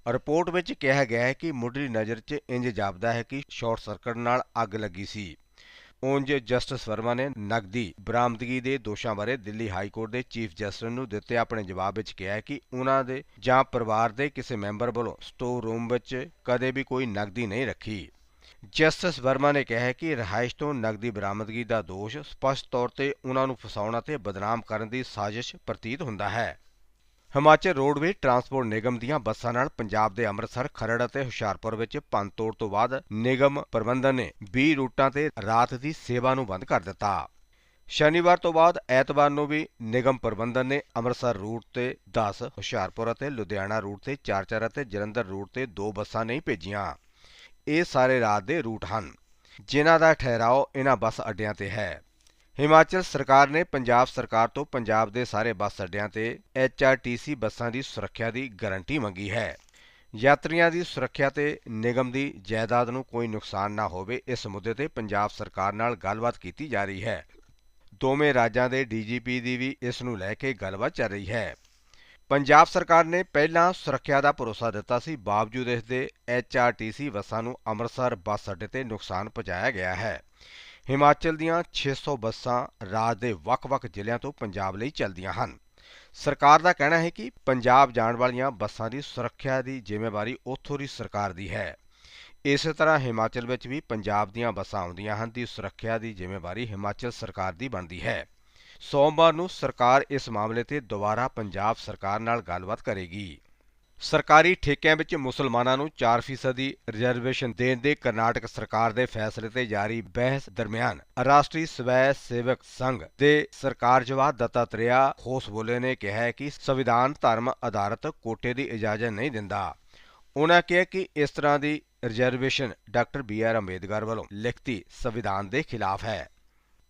ਰਿਪੋਰਟ ਵਿੱਚ ਕਿਹਾ ਗਿਆ ਹੈ ਕਿ ਮੁੱਢਲੀ ਨਜ਼ਰ 'ਚ ਇੰਜ ਜਾਪਦਾ ਹੈ ਕਿ ਸ਼ਾਰਟ ਸਰਕਟ ਨਾਲ ਅੱਗ ਲੱਗੀ ਸੀ। ਉਂਝ ਜਸਟਿਸ ਵਰਮਾ ਨੇ ਨਕਦੀ ਬਰਾਮਦਗੀ ਦੇ ਦੋਸ਼ਾਂ ਬਾਰੇ ਦਿੱਲੀ ਹਾਈ ਕੋਰਟ ਦੇ ਚੀਫ ਜਸਟਿਸ ਨੂੰ ਦਿੱਤੇ ਆਪਣੇ ਜਵਾਬ ਵਿੱਚ ਕਿਹਾ ਕਿ ਉਹਨਾਂ ਦੇ ਜਾਂ ਪਰਿਵਾਰ ਦੇ ਕਿਸੇ ਮੈਂਬਰ ਵੱਲੋਂ ਸਟੋਰ ਰੂਮ ਵਿੱਚ ਕਦੇ ਵੀ ਕੋਈ ਨਕਦੀ ਨਹੀਂ ਰੱਖੀ। ਜਸਟਿਸ ਵਰਮਾ ਨੇ ਕਿਹਾ ਕਿ ਰਿਹਾਇਸ਼ ਤੋਂ ਨਕਦੀ ਬਰਾਮਦਗੀ ਦਾ ਦੋਸ਼ ਸਪਸ਼ਟ ਤੌਰ ਤੇ ਉਹਨਾਂ ਨੂੰ ਫਸਾਉਣ ਅਤੇ ਬਦਨਾਮ ਕਰਨ ਦੀ ਸਾਜ਼ਿਸ਼ ਪ੍ਰਤੀਤ ਹੁੰਦਾ ਹੈ। ਹਿਮਾਚਲ ਰੋਡਵੇ ਟਰਾਂਸਪੋਰਟ ਨਿਗਮ ਦੀਆਂ ਬੱਸਾਂ ਨਾਲ ਪੰਜਾਬ ਦੇ ਅੰਮ੍ਰਿਤਸਰ, ਖਰੜ ਅਤੇ ਹੁਸ਼ਿਆਰਪੁਰ ਵਿੱਚ ਭੰਨਤੋੜ ਤੋਂ ਬਾਅਦ ਨਿਗਮ ਪ੍ਰਬੰਧਨ ਨੇ 20 ਰੂਟਾਂ ਤੇ ਰਾਤ ਦੀ ਸੇਵਾ ਨੂੰ ਬੰਦ ਕਰ ਦਿੱਤਾ। ਸ਼ਨੀਵਾਰ ਤੋਂ ਬਾਅਦ ਐਤਵਾਰ ਨੂੰ ਵੀ ਨਿਗਮ ਪ੍ਰਬੰਧਨ ਨੇ ਅੰਮ੍ਰਿਤਸਰ ਰੂਟ ਤੇ 10 ਹੁਸ਼ਿਆਰਪੁਰ ਅਤੇ ਲੁਧਿਆਣਾ ਰੂਟ ਤੇ 4-4 ਅਤੇ ਜਲੰਧਰ ਰੂਟ ਤੇ ਦੋ ਬੱਸਾਂ ਨਹੀਂ ਭੇਜੀਆਂ। ਇਹ ਸਾਰੇ ਰਾਤ ਦੇ ਰੂਟ ਹਨ। ਜਿਨ੍ਹਾਂ ਦਾ ਠਹਿਰਾਓ ਇਹਨਾਂ ਬੱਸ ਅੱਡਿਆਂ ਤੇ ਹੈ। ਹਿਮਾਚਲ ਸਰਕਾਰ ਨੇ ਪੰਜਾਬ ਸਰਕਾਰ ਤੋਂ ਪੰਜਾਬ ਦੇ ਸਾਰੇ ਬੱਸ ਅੱਡਿਆਂ ਤੇ HRTC ਬੱਸਾਂ ਦੀ ਸੁਰੱਖਿਆ ਦੀ ਗਾਰੰਟੀ ਮੰਗੀ ਹੈ। ਯਾਤਰੀਆਂ ਦੀ ਸੁਰੱਖਿਆ ਤੇ ਨਿਗਮ ਦੀ ਜਾਇਦਾਦ ਨੂੰ ਕੋਈ ਨੁਕਸਾਨ ਨਾ ਹੋਵੇ, ਇਸ ਮੁੱਦੇ ਤੇ ਪੰਜਾਬ ਸਰਕਾਰ ਨਾਲ ਗੱਲਬਾਤ ਕੀਤੀ ਜਾ ਰਹੀ ਹੈ। ਦੋਵੇਂ ਰਾਜਾਂ ਦੇ ਡੀਜੀਪੀ ਦੀ ਵੀ ਇਸ ਨੂੰ ਲੈ ਕੇ ਗੱਲਬਾਤ ਚੱਲ ਰਹੀ ਹੈ। ਪੰਜਾਬ ਸਰਕਾਰ ਨੇ ਪਹਿਲਾਂ ਸੁਰੱਖਿਆ ਦਾ ਭਰੋਸਾ ਦਿੱਤਾ ਸੀ, ਬਾਵਜੂਦ ਇਸ ਦੇ HRTC ਬੱਸਾਂ ਨੂੰ ਅੰਮ੍ਰਿਤਸਰ ਬੱਸ ਅੱਡੇ ਤੇ ਨੁਕਸਾਨ ਪਹੁੰਚਾਇਆ ਗਿਆ ਹੈ। ਹਿਮਾਚਲ ਦੀਆਂ 600 ਬੱਸਾਂ ਰਾਜ ਦੇ ਵੱਖ-ਵੱਖ ਜ਼ਿਲ੍ਹਿਆਂ ਤੋਂ ਪੰਜਾਬ ਲਈ ਚੱਲਦੀਆਂ ਹਨ। ਸਰਕਾਰ ਦਾ ਕਹਿਣਾ ਹੈ ਕਿ ਪੰਜਾਬ ਜਾਣ ਵਾਲੀਆਂ ਬੱਸਾਂ ਦੀ ਸੁਰੱਖਿਆ ਦੀ ਜ਼ਿੰਮੇਵਾਰੀ ਉੱਥੋਂ ਦੀ ਸਰਕਾਰ ਦੀ ਹੈ। ਇਸੇ ਤਰ੍ਹਾਂ ਹਿਮਾਚਲ ਵਿੱਚ ਵੀ ਪੰਜਾਬ ਦੀਆਂ ਬੱਸਾਂ ਆਉਂਦੀਆਂ ਹਨ, ਦੀ ਸੁਰੱਖਿਆ ਦੀ ਜ਼ਿੰਮੇਵਾਰੀ ਹਿਮਾਚਲ ਸਰਕਾਰ ਦੀ ਬਣਦੀ ਹੈ। ਸੋਮਵਾਰ ਨੂੰ ਸਰਕਾਰ ਇਸ ਮਾਮਲੇ ਤੇ ਦੁਬਾਰਾ ਪੰਜਾਬ ਸਰਕਾਰ ਨਾਲ ਗੱਲਬਾਤ ਕਰੇਗੀ। ਸਰਕਾਰੀ ਠੇਕਿਆਂ ਵਿੱਚ ਮੁਸਲਮਾਨਾਂ ਨੂੰ 4% ਦੀ ਰਿਜ਼ਰਵੇਸ਼ਨ ਦੇਣ ਦੇ ਕਰਨਾਟਕ ਸਰਕਾਰ ਦੇ ਫੈਸਲੇ ਤੇ ਜਾਰੀ ਬਹਿਸ ਦਰਮਿਆਨ ਰਾਸ਼ਟਰੀ ਸਵੈ ਸੇਵਕ ਸੰਘ ਦੇ ਸਰਕਾਰ ਜਵਾਬ ਦੱਤਾਤਰੇਆ ਖੋਸਬੋਲੇ ਨੇ ਕਿਹਾ ਕਿ ਸੰਵਿਧਾਨ ਧਰਮ ਆਧਾਰਿਤ ਕੋਟੇ ਦੀ ਇਜਾਜ਼ਤ ਨਹੀਂ ਦਿੰਦਾ। ਉਹਨਾਂ ਕਿਹਾ ਕਿ ਇਸ ਤਰ੍ਹਾਂ ਦੀ reservation doctor B R Ambedkar ਵੱਲੋਂ ਲਿਖਤੀ ਸੰਵਿਧਾਨ ਦੇ ਖਿਲਾਫ ਹੈ।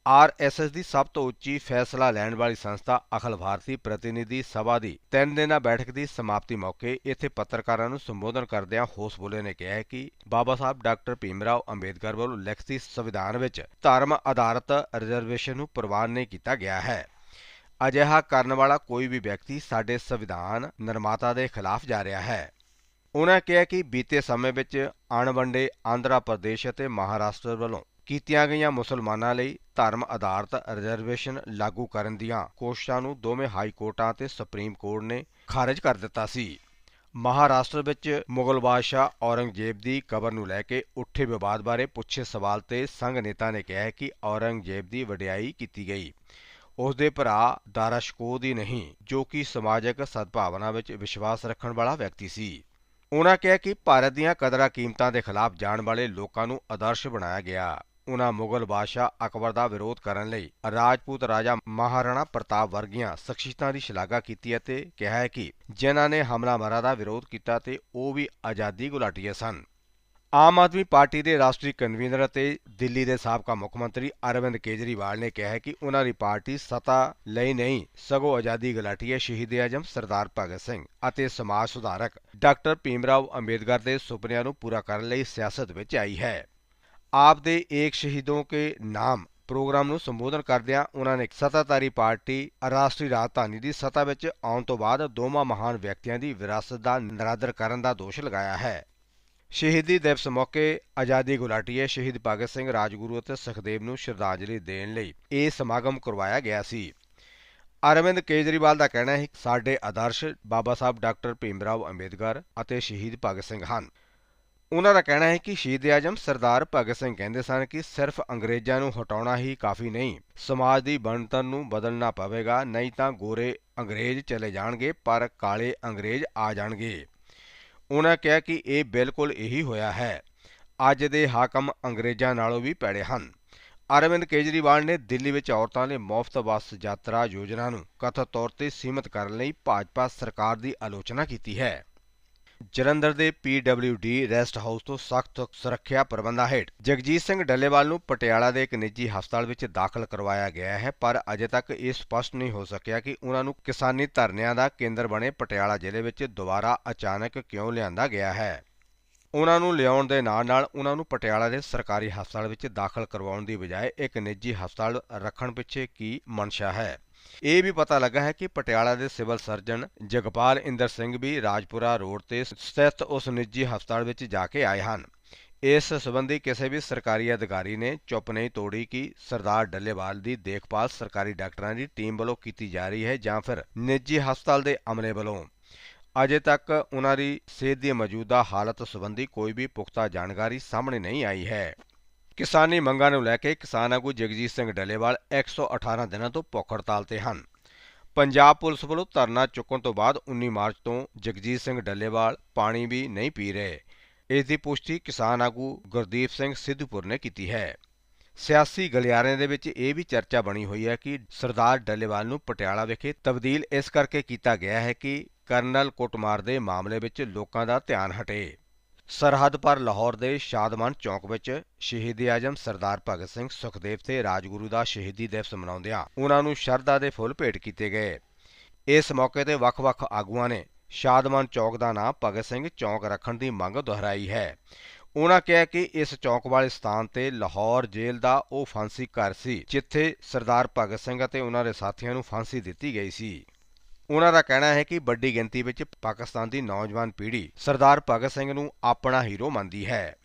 ਆਰਐਸਐਸ ਦੀ ਸਭ ਤੋਂ ਉੱਚੀ ਫੈਸਲਾ ਲੈਣ ਵਾਲੀ ਸੰਸਥਾ ਅਖਲ ਭਾਰਤੀ ਪ੍ਰਤੀਨਿਧੀ ਸਭਾ ਦੀ ਤਿੰਨ ਦਿਨਾਂ ਬੈਠਕ ਦੀ ਸਮਾਪਤੀ ਮੌਕੇ ਇੱਥੇ ਪੱਤਰਕਾਰਾਂ ਨੂੰ ਸੰਬੋਧਨ ਕਰਦਿਆਂ ਹੋਸ ਬੋਲੇ ਨੇ ਕਿਹਾ ਕਿ ਬਾਬਾ ਸਾਹਿਬ ਡਾਕਟਰ ਭੀਮਰਾਓ ਅੰਬੇਦਕਰ ਵੱਲੋਂ ਲਿਖਤੀ ਸੰਵਿਧਾਨ ਵਿੱਚ ਧਰਮ ਆਧਾਰਿਤ ਰਿਜ਼ਰਵੇਸ਼ਨ ਨੂੰ ਪ੍ਰਵਾਨ ਨਹੀਂ ਕੀਤਾ ਗਿਆ ਹੈ। ਅਜਿਹਾ ਕਰਨ ਵਾਲਾ ਕੋਈ ਵੀ ਵਿਅਕਤੀ ਸਾਡੇ ਸੰਵਿਧਾਨ ਨਿਰਮਾਤਾ ਦੇ ਖਿਲਾਫ ਜਾ ਰਿਹਾ ਹੈ। ਉਹਨਾਂ ਕਿਹਾ ਕਿ ਬੀਤੇ ਸਮੇਂ ਵਿੱਚ ਅਣਵੰਡੇ ਆਂਧਰਾ ਪ੍ਰਦੇਸ਼ ਅਤੇ ਮਹਾਰਾਸ਼ਟਰ ਵੱਲੋਂ ਕੀਤੀਆਂ ਗਈਆਂ ਮੁਸਲਮਾਨਾਂ ਲਈ ਧਰਮ ਆਧਾਰਿਤ ਰਿਜ਼ਰਵੇਸ਼ਨ ਲਾਗੂ ਕਰਨ ਦੀਆਂ ਕੋਸ਼ਿਸ਼ਾਂ ਨੂੰ ਦੋਵੇਂ ਹਾਈ ਕੋਰਟਾਂ ਤੇ ਸੁਪਰੀਮ ਕੋਰਟ ਨੇ ਖਾਰਜ ਕਰ ਦਿੱਤਾ ਸੀ। ਮਹਾਰਾਸ਼ਟਰ ਵਿੱਚ ਮੁਗਲ ਬਾਦਸ਼ਾਹ ਔਰੰਗਜ਼ੇਬ ਦੀ ਕਬਰ ਨੂੰ ਲੈ ਕੇ ਉੱਠੇ ਵਿਵਾਦ ਬਾਰੇ ਪੁੱਛੇ ਸਵਾਲ ਤੇ ਸੰਘ ਨੇਤਾ ਨੇ ਕਿਹਾ ਕਿ ਔਰੰਗਜ਼ੇਬ ਦੀ ਵਡਿਆਈ ਕੀਤੀ ਗਈ। ਉਸ ਦੇ ਭਰਾ ਦਾਰਾਸ਼ਕੋ ਦੀ ਨਹੀਂ, ਜੋ ਕਿ ਸਮਾਜਿਕ ਸਦਭਾਵਨਾ ਵਿੱਚ ਵਿਸ਼ਵਾਸ ਰੱਖਣ ਵਾਲਾ ਵਿਅਕਤੀ ਸੀ। ਉਹਨਾਂ ਕਿਹਾ ਕਿ ਭਾਰਤ ਦੀਆਂ ਕਦਰਾਂ ਕੀਮਤਾਂ ਦੇ ਖਿਲਾਫ ਜਾਣ ਵਾਲੇ ਲੋਕਾਂ ਨੂੰ ਆਦਰਸ਼ ਬਣਾਇਆ ਗਿਆ। ਉਹਨਾਂ ਮੁਗਲ ਬਾਦਸ਼ਾਹ ਅਕਬਰ ਦਾ ਵਿਰੋਧ ਕਰਨ ਲਈ ਰਾਜਪੂਤ ਰਾਜਾ ਮਹਾਰਾਣਾ ਪ੍ਰਤਾਪ ਵਰਗੀਆਂ ਸ਼ਖਸੀਅਤਾਂ ਦੀ ਸ਼ਲਾਘਾ ਕੀਤੀ ਅਤੇ ਕਿਹਾ ਹੈ ਕਿ ਜਿਨ੍ਹਾਂ ਨੇ ਹਮਲਾਵਰਾਂ ਦਾ ਵਿਰੋਧ ਕੀਤਾ ਤੇ ਉਹ ਵੀ ਆਜ਼ਾਦੀ ਗੁਲਾਟੀਏ ਸਨ। ਆਮ ਆਦਮੀ ਪਾਰਟੀ ਦੇ ਰਾਸ਼ਟਰੀ ਕਨਵੀਨਰ ਅਤੇ ਦਿੱਲੀ ਦੇ ਸਾਬਕਾ ਮੁੱਖ ਮੰਤਰੀ ਅਰਵਿੰਦ ਕੇਜਰੀਵਾਲ ਨੇ ਕਿਹਾ ਹੈ ਕਿ ਉਹਨਾਂ ਦੀ ਪਾਰਟੀ ਸਤਾ ਲਈ ਨਹੀਂ, ਸਗੋਂ ਆਜ਼ਾਦੀ ਗਲਾਟੀਏ ਸ਼ਹੀਦ ਆਜਮ ਸਰਦਾਰ ਭਗਤ ਸਿੰਘ ਅਤੇ ਸਮਾਜ ਸੁਧਾਰਕ ਡਾਕਟਰ ਭੀਮਰਾਓ ਅੰਬੇਦਕਰ ਦੇ ਸੁਪਨਿਆਂ ਨੂੰ ਪੂਰਾ ਕਰਨ ਲਈ ਸਿਆਸਤ ਵਿੱਚ ਆਈ ਹੈ। ਆਪ ਦੇ ਏਕ ਸ਼ਹੀਦੋਂ ਕੇ ਨਾਮ ਪ੍ਰੋਗਰਾਮ ਨੂੰ ਸੰਬੋਧਨ ਕਰਦਿਆਂ ਉਹਨਾਂ ਨੇ ਸੱਤਾਧਾਰੀ ਪਾਰਟੀ, ਰਾਸ਼ਟਰੀ ਰਾਜਧਾਨੀ ਦੀ ਸੱਤਾ ਵਿੱਚ ਆਉਣ ਤੋਂ ਬਾਅਦ ਦੋਵਾਂ ਮਹਾਨ ਵਿਅਕਤੀਆਂ ਦੀ ਵਿਰਾਸਤ ਦਾ ਨਿਰਾਦਰ ਕਰਨ ਦਾ ਦੋਸ਼ ਲਗਾਇਆ ਹੈ। ਸ਼ਹੀਦੀ ਦਿਵਸ ਮੌਕੇ ਆਜ਼ਾਦੀ ਗੁਲਾਟੀਏ ਸ਼ਹੀਦ ਭਗਤ ਸਿੰਘ ਰਾਜਗੁਰੂ ਅਤੇ ਸੁਖਦੇਵ ਨੂੰ ਸ਼ਰਧਾਂਜਲੀ ਦੇਣ ਲਈ ਇਹ ਸਮਾਗਮ ਕਰਵਾਇਆ ਗਿਆ ਸੀ। ਅਰਵਿੰਦ ਕੇਜਰੀਵਾਲ ਦਾ ਕਹਿਣਾ ਹੈ ਕਿ ਸਾਡੇ ਆਦਰਸ਼ ਬਾਬਾ ਸਾਹਿਬ ਡਾਕਟਰ ਭੀਮ ਰਾਓ ਅੰਬੇਦਕਰ ਅਤੇ ਸ਼ਹੀਦ ਭਗਤ ਸਿੰਘ ਹਨ। ਉਹਨਾਂ ਦਾ ਕਹਿਣਾ ਹੈ ਕਿ ਸ਼ਹੀਦ ਆਜਮ ਸਰਦਾਰ ਭਗਤ ਸਿੰਘ ਕਹਿੰਦੇ ਸਨ ਕਿ ਸਿਰਫ ਅੰਗਰੇਜ਼ਾਂ ਨੂੰ ਹਟਾਉਣਾ ਹੀ ਕਾਫੀ ਨਹੀਂ, ਸਮਾਜ ਦੀ ਬਣਤਰ ਨੂੰ ਬਦਲਣਾ ਪਵੇਗਾ, ਨਹੀਂ ਤਾਂ ਗੋਰੇ ਅੰਗਰੇਜ਼ ਚਲੇ ਜਾਣਗੇ, ਪਰ ਕਾਲੇ ਅੰਗਰੇਜ਼ ਆ ਜਾਣਗੇ। ਉਹਨਾਂ ਕਿਹਾ ਕਿ ਇਹ ਬਿਲਕੁਲ ਇਹੀ ਹੋਇਆ ਹੈ। ਅੱਜ ਦੇ ਹਾਕਮ ਅੰਗਰੇਜ਼ਾਂ ਨਾਲੋਂ ਵੀ ਪੈੜੇ ਹਨ। ਅਰਵਿੰਦ ਕੇਜਰੀਵਾਲ ਨੇ ਦਿੱਲੀ ਵਿੱਚ ਔਰਤਾਂ ਲਈ ਮੁਫਤ ਬੱਸ ਯਾਤਰਾ ਯੋਜਨਾ ਨੂੰ ਕਥਿਤ ਤੌਰ ਤੇ ਸੀਮਿਤ ਕਰਨ ਲਈ ਭਾਜਪਾ ਸਰਕਾਰ ਦੀ ਆਲੋਚਨਾ ਕੀਤੀ ਹੈ। ਜਲੰਧਰ ਦੇ PWD ਰੈਸਟ ਹਾਊਸ ਤੋਂ ਸਖਤ ਸੁਰੱਖਿਆ ਪ੍ਰਬੰਧਾਂ ਹੇਠ ਜਗਜੀਤ ਸਿੰਘ ਡੱਲੇਵਾਲ ਨੂੰ ਪਟਿਆਲਾ ਦੇ ਇੱਕ ਨਿੱਜੀ ਹਸਪਤਾਲ ਵਿੱਚ ਦਾਖਲ ਕਰਵਾਇਆ ਗਿਆ ਹੈ, ਪਰ ਅਜੇ ਤੱਕ ਇਹ ਸਪਸ਼ਟ ਨਹੀਂ ਹੋ ਸਕਿਆ ਕਿ ਉਹਨਾਂ ਨੂੰ ਕਿਸਾਨੀ ਧਰਨਿਆਂ ਦਾ ਕੇਂਦਰ ਬਣੇ ਪਟਿਆਲਾ ਜ਼ਿਲ੍ਹੇ ਵਿੱਚ ਦੁਬਾਰਾ ਅਚਾਨਕ ਕਿਉਂ ਲਿਆਂਦਾ ਗਿਆ ਹੈ। ਉਹਨਾਂ ਨੂੰ ਲਿਆਉਣ ਦੇ ਨਾਲ ਨਾਲ ਉਹਨਾਂ ਨੂੰ ਪਟਿਆਲਾ ਦੇ ਸਰਕਾਰੀ ਹਸਪਤਾਲ ਵਿੱਚ ਦਾਖਲ ਕਰਵਾਉਣ ਦੀ ਬਜਾਏ ਇੱਕ ਨਿੱਜੀ ਹਸਪਤਾਲ ਰੱਖਣ ਪਿੱਛੇ ਕੀ ਮਨਸ਼ਾ ਹੈ। ਇਹ ਵੀ ਪਤਾ ਲੱਗਾ ਹੈ ਕਿ ਪਟਿਆਲਾ ਦੇ ਸਿਵਲ ਸਰਜਨ ਜਗਪਾਲ ਇੰਦਰ ਸਿੰਘ ਵੀ ਰਾਜਪੁਰਾ ਰੋਡ ਤੇ ਸਥਿਤ ਉਸ ਨਿੱਜੀ ਹਸਪਤਾਲ ਵਿੱਚ ਜਾ ਕੇ ਆਏ ਹਨ। ਇਸ ਸੰਬੰਧੀ ਕਿਸੇ ਵੀ ਸਰਕਾਰੀ ਅਧਿਕਾਰੀ ਨੇ ਚੁੱਪ ਨਹੀਂ ਤੋੜੀ ਕਿ ਸਰਦਾਰ ਡੱਲੇਵਾਲ ਦੀ ਦੇਖਭਾਲ ਸਰਕਾਰੀ ਡਾਕਟਰਾਂ ਦੀ ਟੀਮ ਵੱਲੋਂ ਕੀਤੀ ਜਾ ਰਹੀ ਹੈ ਜਾਂ ਫਿਰ ਨਿੱਜੀ ਹਸਪਤਾਲ ਦੇ ਅਮਲੇ ਵੱਲੋਂ। ਅਜੇ ਤੱਕ ਉਹਨਾਂ ਦੀ ਸਿਹਤ ਦੀ ਮੌਜੂਦਾ ਹਾਲਤ ਸੰਬੰਧੀ ਕੋਈ ਵੀ ਪੁਖਤਾ ਜਾਣਕਾਰੀ ਸਾਹਮਣੇ ਨਹੀਂ ਆਈ ਹੈ। ਕਿਸਾਨੀ ਮੰਗਾਂ ਨੂੰ ਲੈ ਕੇ ਕਿਸਾਨ ਆਗੂ ਜਗਜੀਤ ਸਿੰਘ ਡੱਲੇਵਾਲ 118 ਦਿਨਾਂ ਤੋਂ ਭੁੱਖ ਹੜਤਾਲ ਤੇ ਹਨ। ਪੰਜਾਬ ਪੁਲਿਸ ਵੱਲੋਂ ਧਰਨਾ ਚੁੱਕਣ ਤੋਂ ਬਾਅਦ 19 ਮਾਰਚ ਤੋਂ ਜਗਜੀਤ ਸਿੰਘ ਡੱਲੇਵਾਲ ਪਾਣੀ ਵੀ ਨਹੀਂ ਪੀ ਰਹੇ। ਇਸ ਦੀ ਪੁਸ਼ਟੀ ਕਿਸਾਨ ਆਗੂ ਗੁਰਦੀਪ ਸਿੰਘ ਸਿੱਧੂਪੁਰ ਨੇ ਕੀਤੀ ਹੈ। ਸਿਆਸੀ ਗਲਿਆਰਿਆਂ ਦੇ ਵਿੱਚ ਇਹ ਵੀ ਚਰਚਾ ਬਣੀ ਹੋਈ ਹੈ ਕਿ ਸਰਦਾਰ ਡੱਲੇਵਾਲ ਨੂੰ ਪਟਿਆਲਾ ਵਿਖੇ ਤਬਦੀਲ ਇਸ ਕਰਕੇ ਕੀਤਾ ਗਿਆ ਹੈ ਕਿ ਕਰਨਲ ਕੁੱਟਮਾਰ ਦੇ ਮਾਮਲੇ ਵਿੱਚ ਲੋਕਾਂ ਦਾ ਧਿਆਨ ਹਟੇ। ਸਰਹੱਦ ਪਰ ਲਾਹੌਰ ਦੇ ਸ਼ਾਦਮਾਨ ਚੌਂਕ ਵਿੱਚ ਸ਼ਹੀਦ ਆਜਮ ਸਰਦਾਰ ਭਗਤ ਸਿੰਘ ਸੁਖਦੇਵ ਤੇ ਰਾਜਗੁਰੂ ਦਾ ਸ਼ਹੀਦੀ ਦਿਵਸ ਮਨਾਉਂਦਿਆਂ ਉਹਨਾਂ ਨੂੰ ਸ਼ਰਧਾ ਦੇ ਫੁੱਲ ਭੇਟ ਕੀਤੇ ਗਏ। ਇਸ ਮੌਕੇ ਤੇ ਵੱਖ-ਵੱਖ ਆਗੂਆਂ ਨੇ ਸ਼ਾਦਮਾਨ ਚੌਕ ਦਾ ਨਾਮ ਭਗਤ ਸਿੰਘ ਚੌਕ ਰੱਖਣ ਦੀ ਮੰਗ ਦੁਹਰਾਈ ਹੈ। ਉਹਨਾਂ ਕਿਹਾ ਕਿ ਇਸ ਚੌਕ ਵਾਲੇ ਸਥਾਨ ਤੇ ਲਾਹੌਰ ਜੇਲ੍ਹ ਦਾ ਉਹ ਫਾਂਸੀ ਘਰ ਸੀ, ਜਿੱਥੇ ਸਰਦਾਰ ਭਗਤ ਸਿੰਘ ਅਤੇ ਉਹਨਾਂ ਦੇ ਸਾਥੀਆਂ ਨੂੰ ਫਾਂਸੀ ਦਿੱਤੀ ਗਈ ਸੀ। ਉਹਨਾਂ ਦਾ ਕਹਿਣਾ ਹੈ ਕਿ ਵੱਡੀ ਗਿਣਤੀ ਵਿੱਚ ਪਾਕਿਸਤਾਨ ਦੀ ਨੌਜਵਾਨ ਪੀੜ੍ਹੀ ਸਰਦਾਰ ਭਗਤ ਸਿੰਘ ਨੂੰ ਆਪਣਾ ਹੀਰੋ ਮੰਨਦੀ ਹੈ।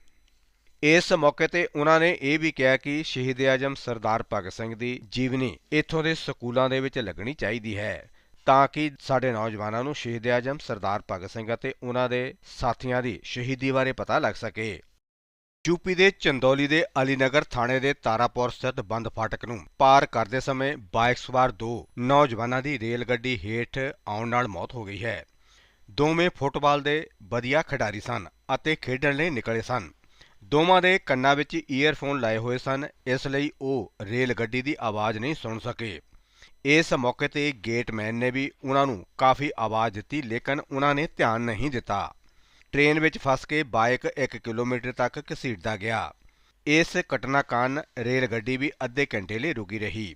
ਇਸ ਮੌਕੇ ਤੇ ਉਹਨਾਂ ਨੇ ਇਹ ਵੀ ਕਿਹਾ ਕਿ ਸ਼ਹੀਦ ਆਜਮ ਸਰਦਾਰ ਭਗਤ ਸਿੰਘ ਦੀ ਜੀਵਨੀ ਇੱਥੋਂ ਦੇ ਸਕੂਲਾਂ ਦੇ ਵਿੱਚ ਲੱਗਣੀ ਚਾਹੀਦੀ ਹੈ ਤਾਂ ਕਿ ਸਾਡੇ ਨੌਜਵਾਨਾਂ ਨੂੰ ਸ਼ਹੀਦ ਆਜਮ, ਸਰਦਾਰ ਭਗਤ ਸਿੰਘ ਅਤੇ ਉਹਨਾਂ ਦੇ ਸਾਥੀਆਂ ਦੀ ਸ਼ਹੀਦੀ ਬਾਰੇ ਪਤਾ ਲੱਗ ਸਕੇ। ਯੂਪੀ ਦੇ ਚੰਦੌਲੀ ਦੇ ਅਲੀਨਗਰ ਥਾਣੇ ਦੇ ਤਾਰਾਪੁਰ ਸਥਿਤ ਬੰਦ ਫਾਟਕ ਨੂੰ ਪਾਰ ਕਰਦੇ ਸਮੇਂ ਬਾਈਕ ਸਵਾਰ ਦੋ ਨੌਜਵਾਨਾਂ ਦੀ ਰੇਲ ਗੱਡੀ ਹੇਠ ਆਉਣ ਨਾਲ ਮੌਤ ਹੋ ਗਈ ਹੈ। ਦੋਵੇਂ ਫੁੱਟਬਾਲ ਦੇ ਵਧੀਆ ਖਿਡਾਰੀ ਸਨ ਅਤੇ ਖੇਡਣ ਲਈ ਨਿਕਲੇ ਸਨ। ਦੋਵਾਂ ਦੇ ਕੰਨਾਂ ਵਿੱਚ ਈਅਰਫੋਨ ਲਾਏ ਹੋਏ ਸਨ, ਇਸ ਲਈ ਉਹ ਰੇਲ ਗੱਡੀ ਦੀ ਆਵਾਜ਼ ਨਹੀਂ ਸੁਣ ਸਕੇ। ਇਸ ਮੌਕੇ ਤੇ ਗੇਟਮੈਨ ਨੇ ਵੀ ਉਹਨਾਂ ਨੂੰ ਕਾਫੀ ਆਵਾਜ਼ ਦਿੱਤੀ, ਲੇਕਿਨ ਉਹਨਾਂ ਨੇ ਧਿਆਨ ਨਹੀਂ ਦਿੱਤਾ। ਟ੍ਰੇਨ ਵਿੱਚ ਫਸ ਕੇ ਬਾਈਕ 1 ਕਿਲੋਮੀਟਰ ਤੱਕ ਘਸੀਟਦਾ ਗਿਆ। ਇਸ ਘਟਨਾ ਕਾਰਨ ਰੇਲ ਗੱਡੀ ਵੀ ਅੱਧੇ ਘੰਟੇ ਲਈ ਰੁਕੀ ਰਹੀ।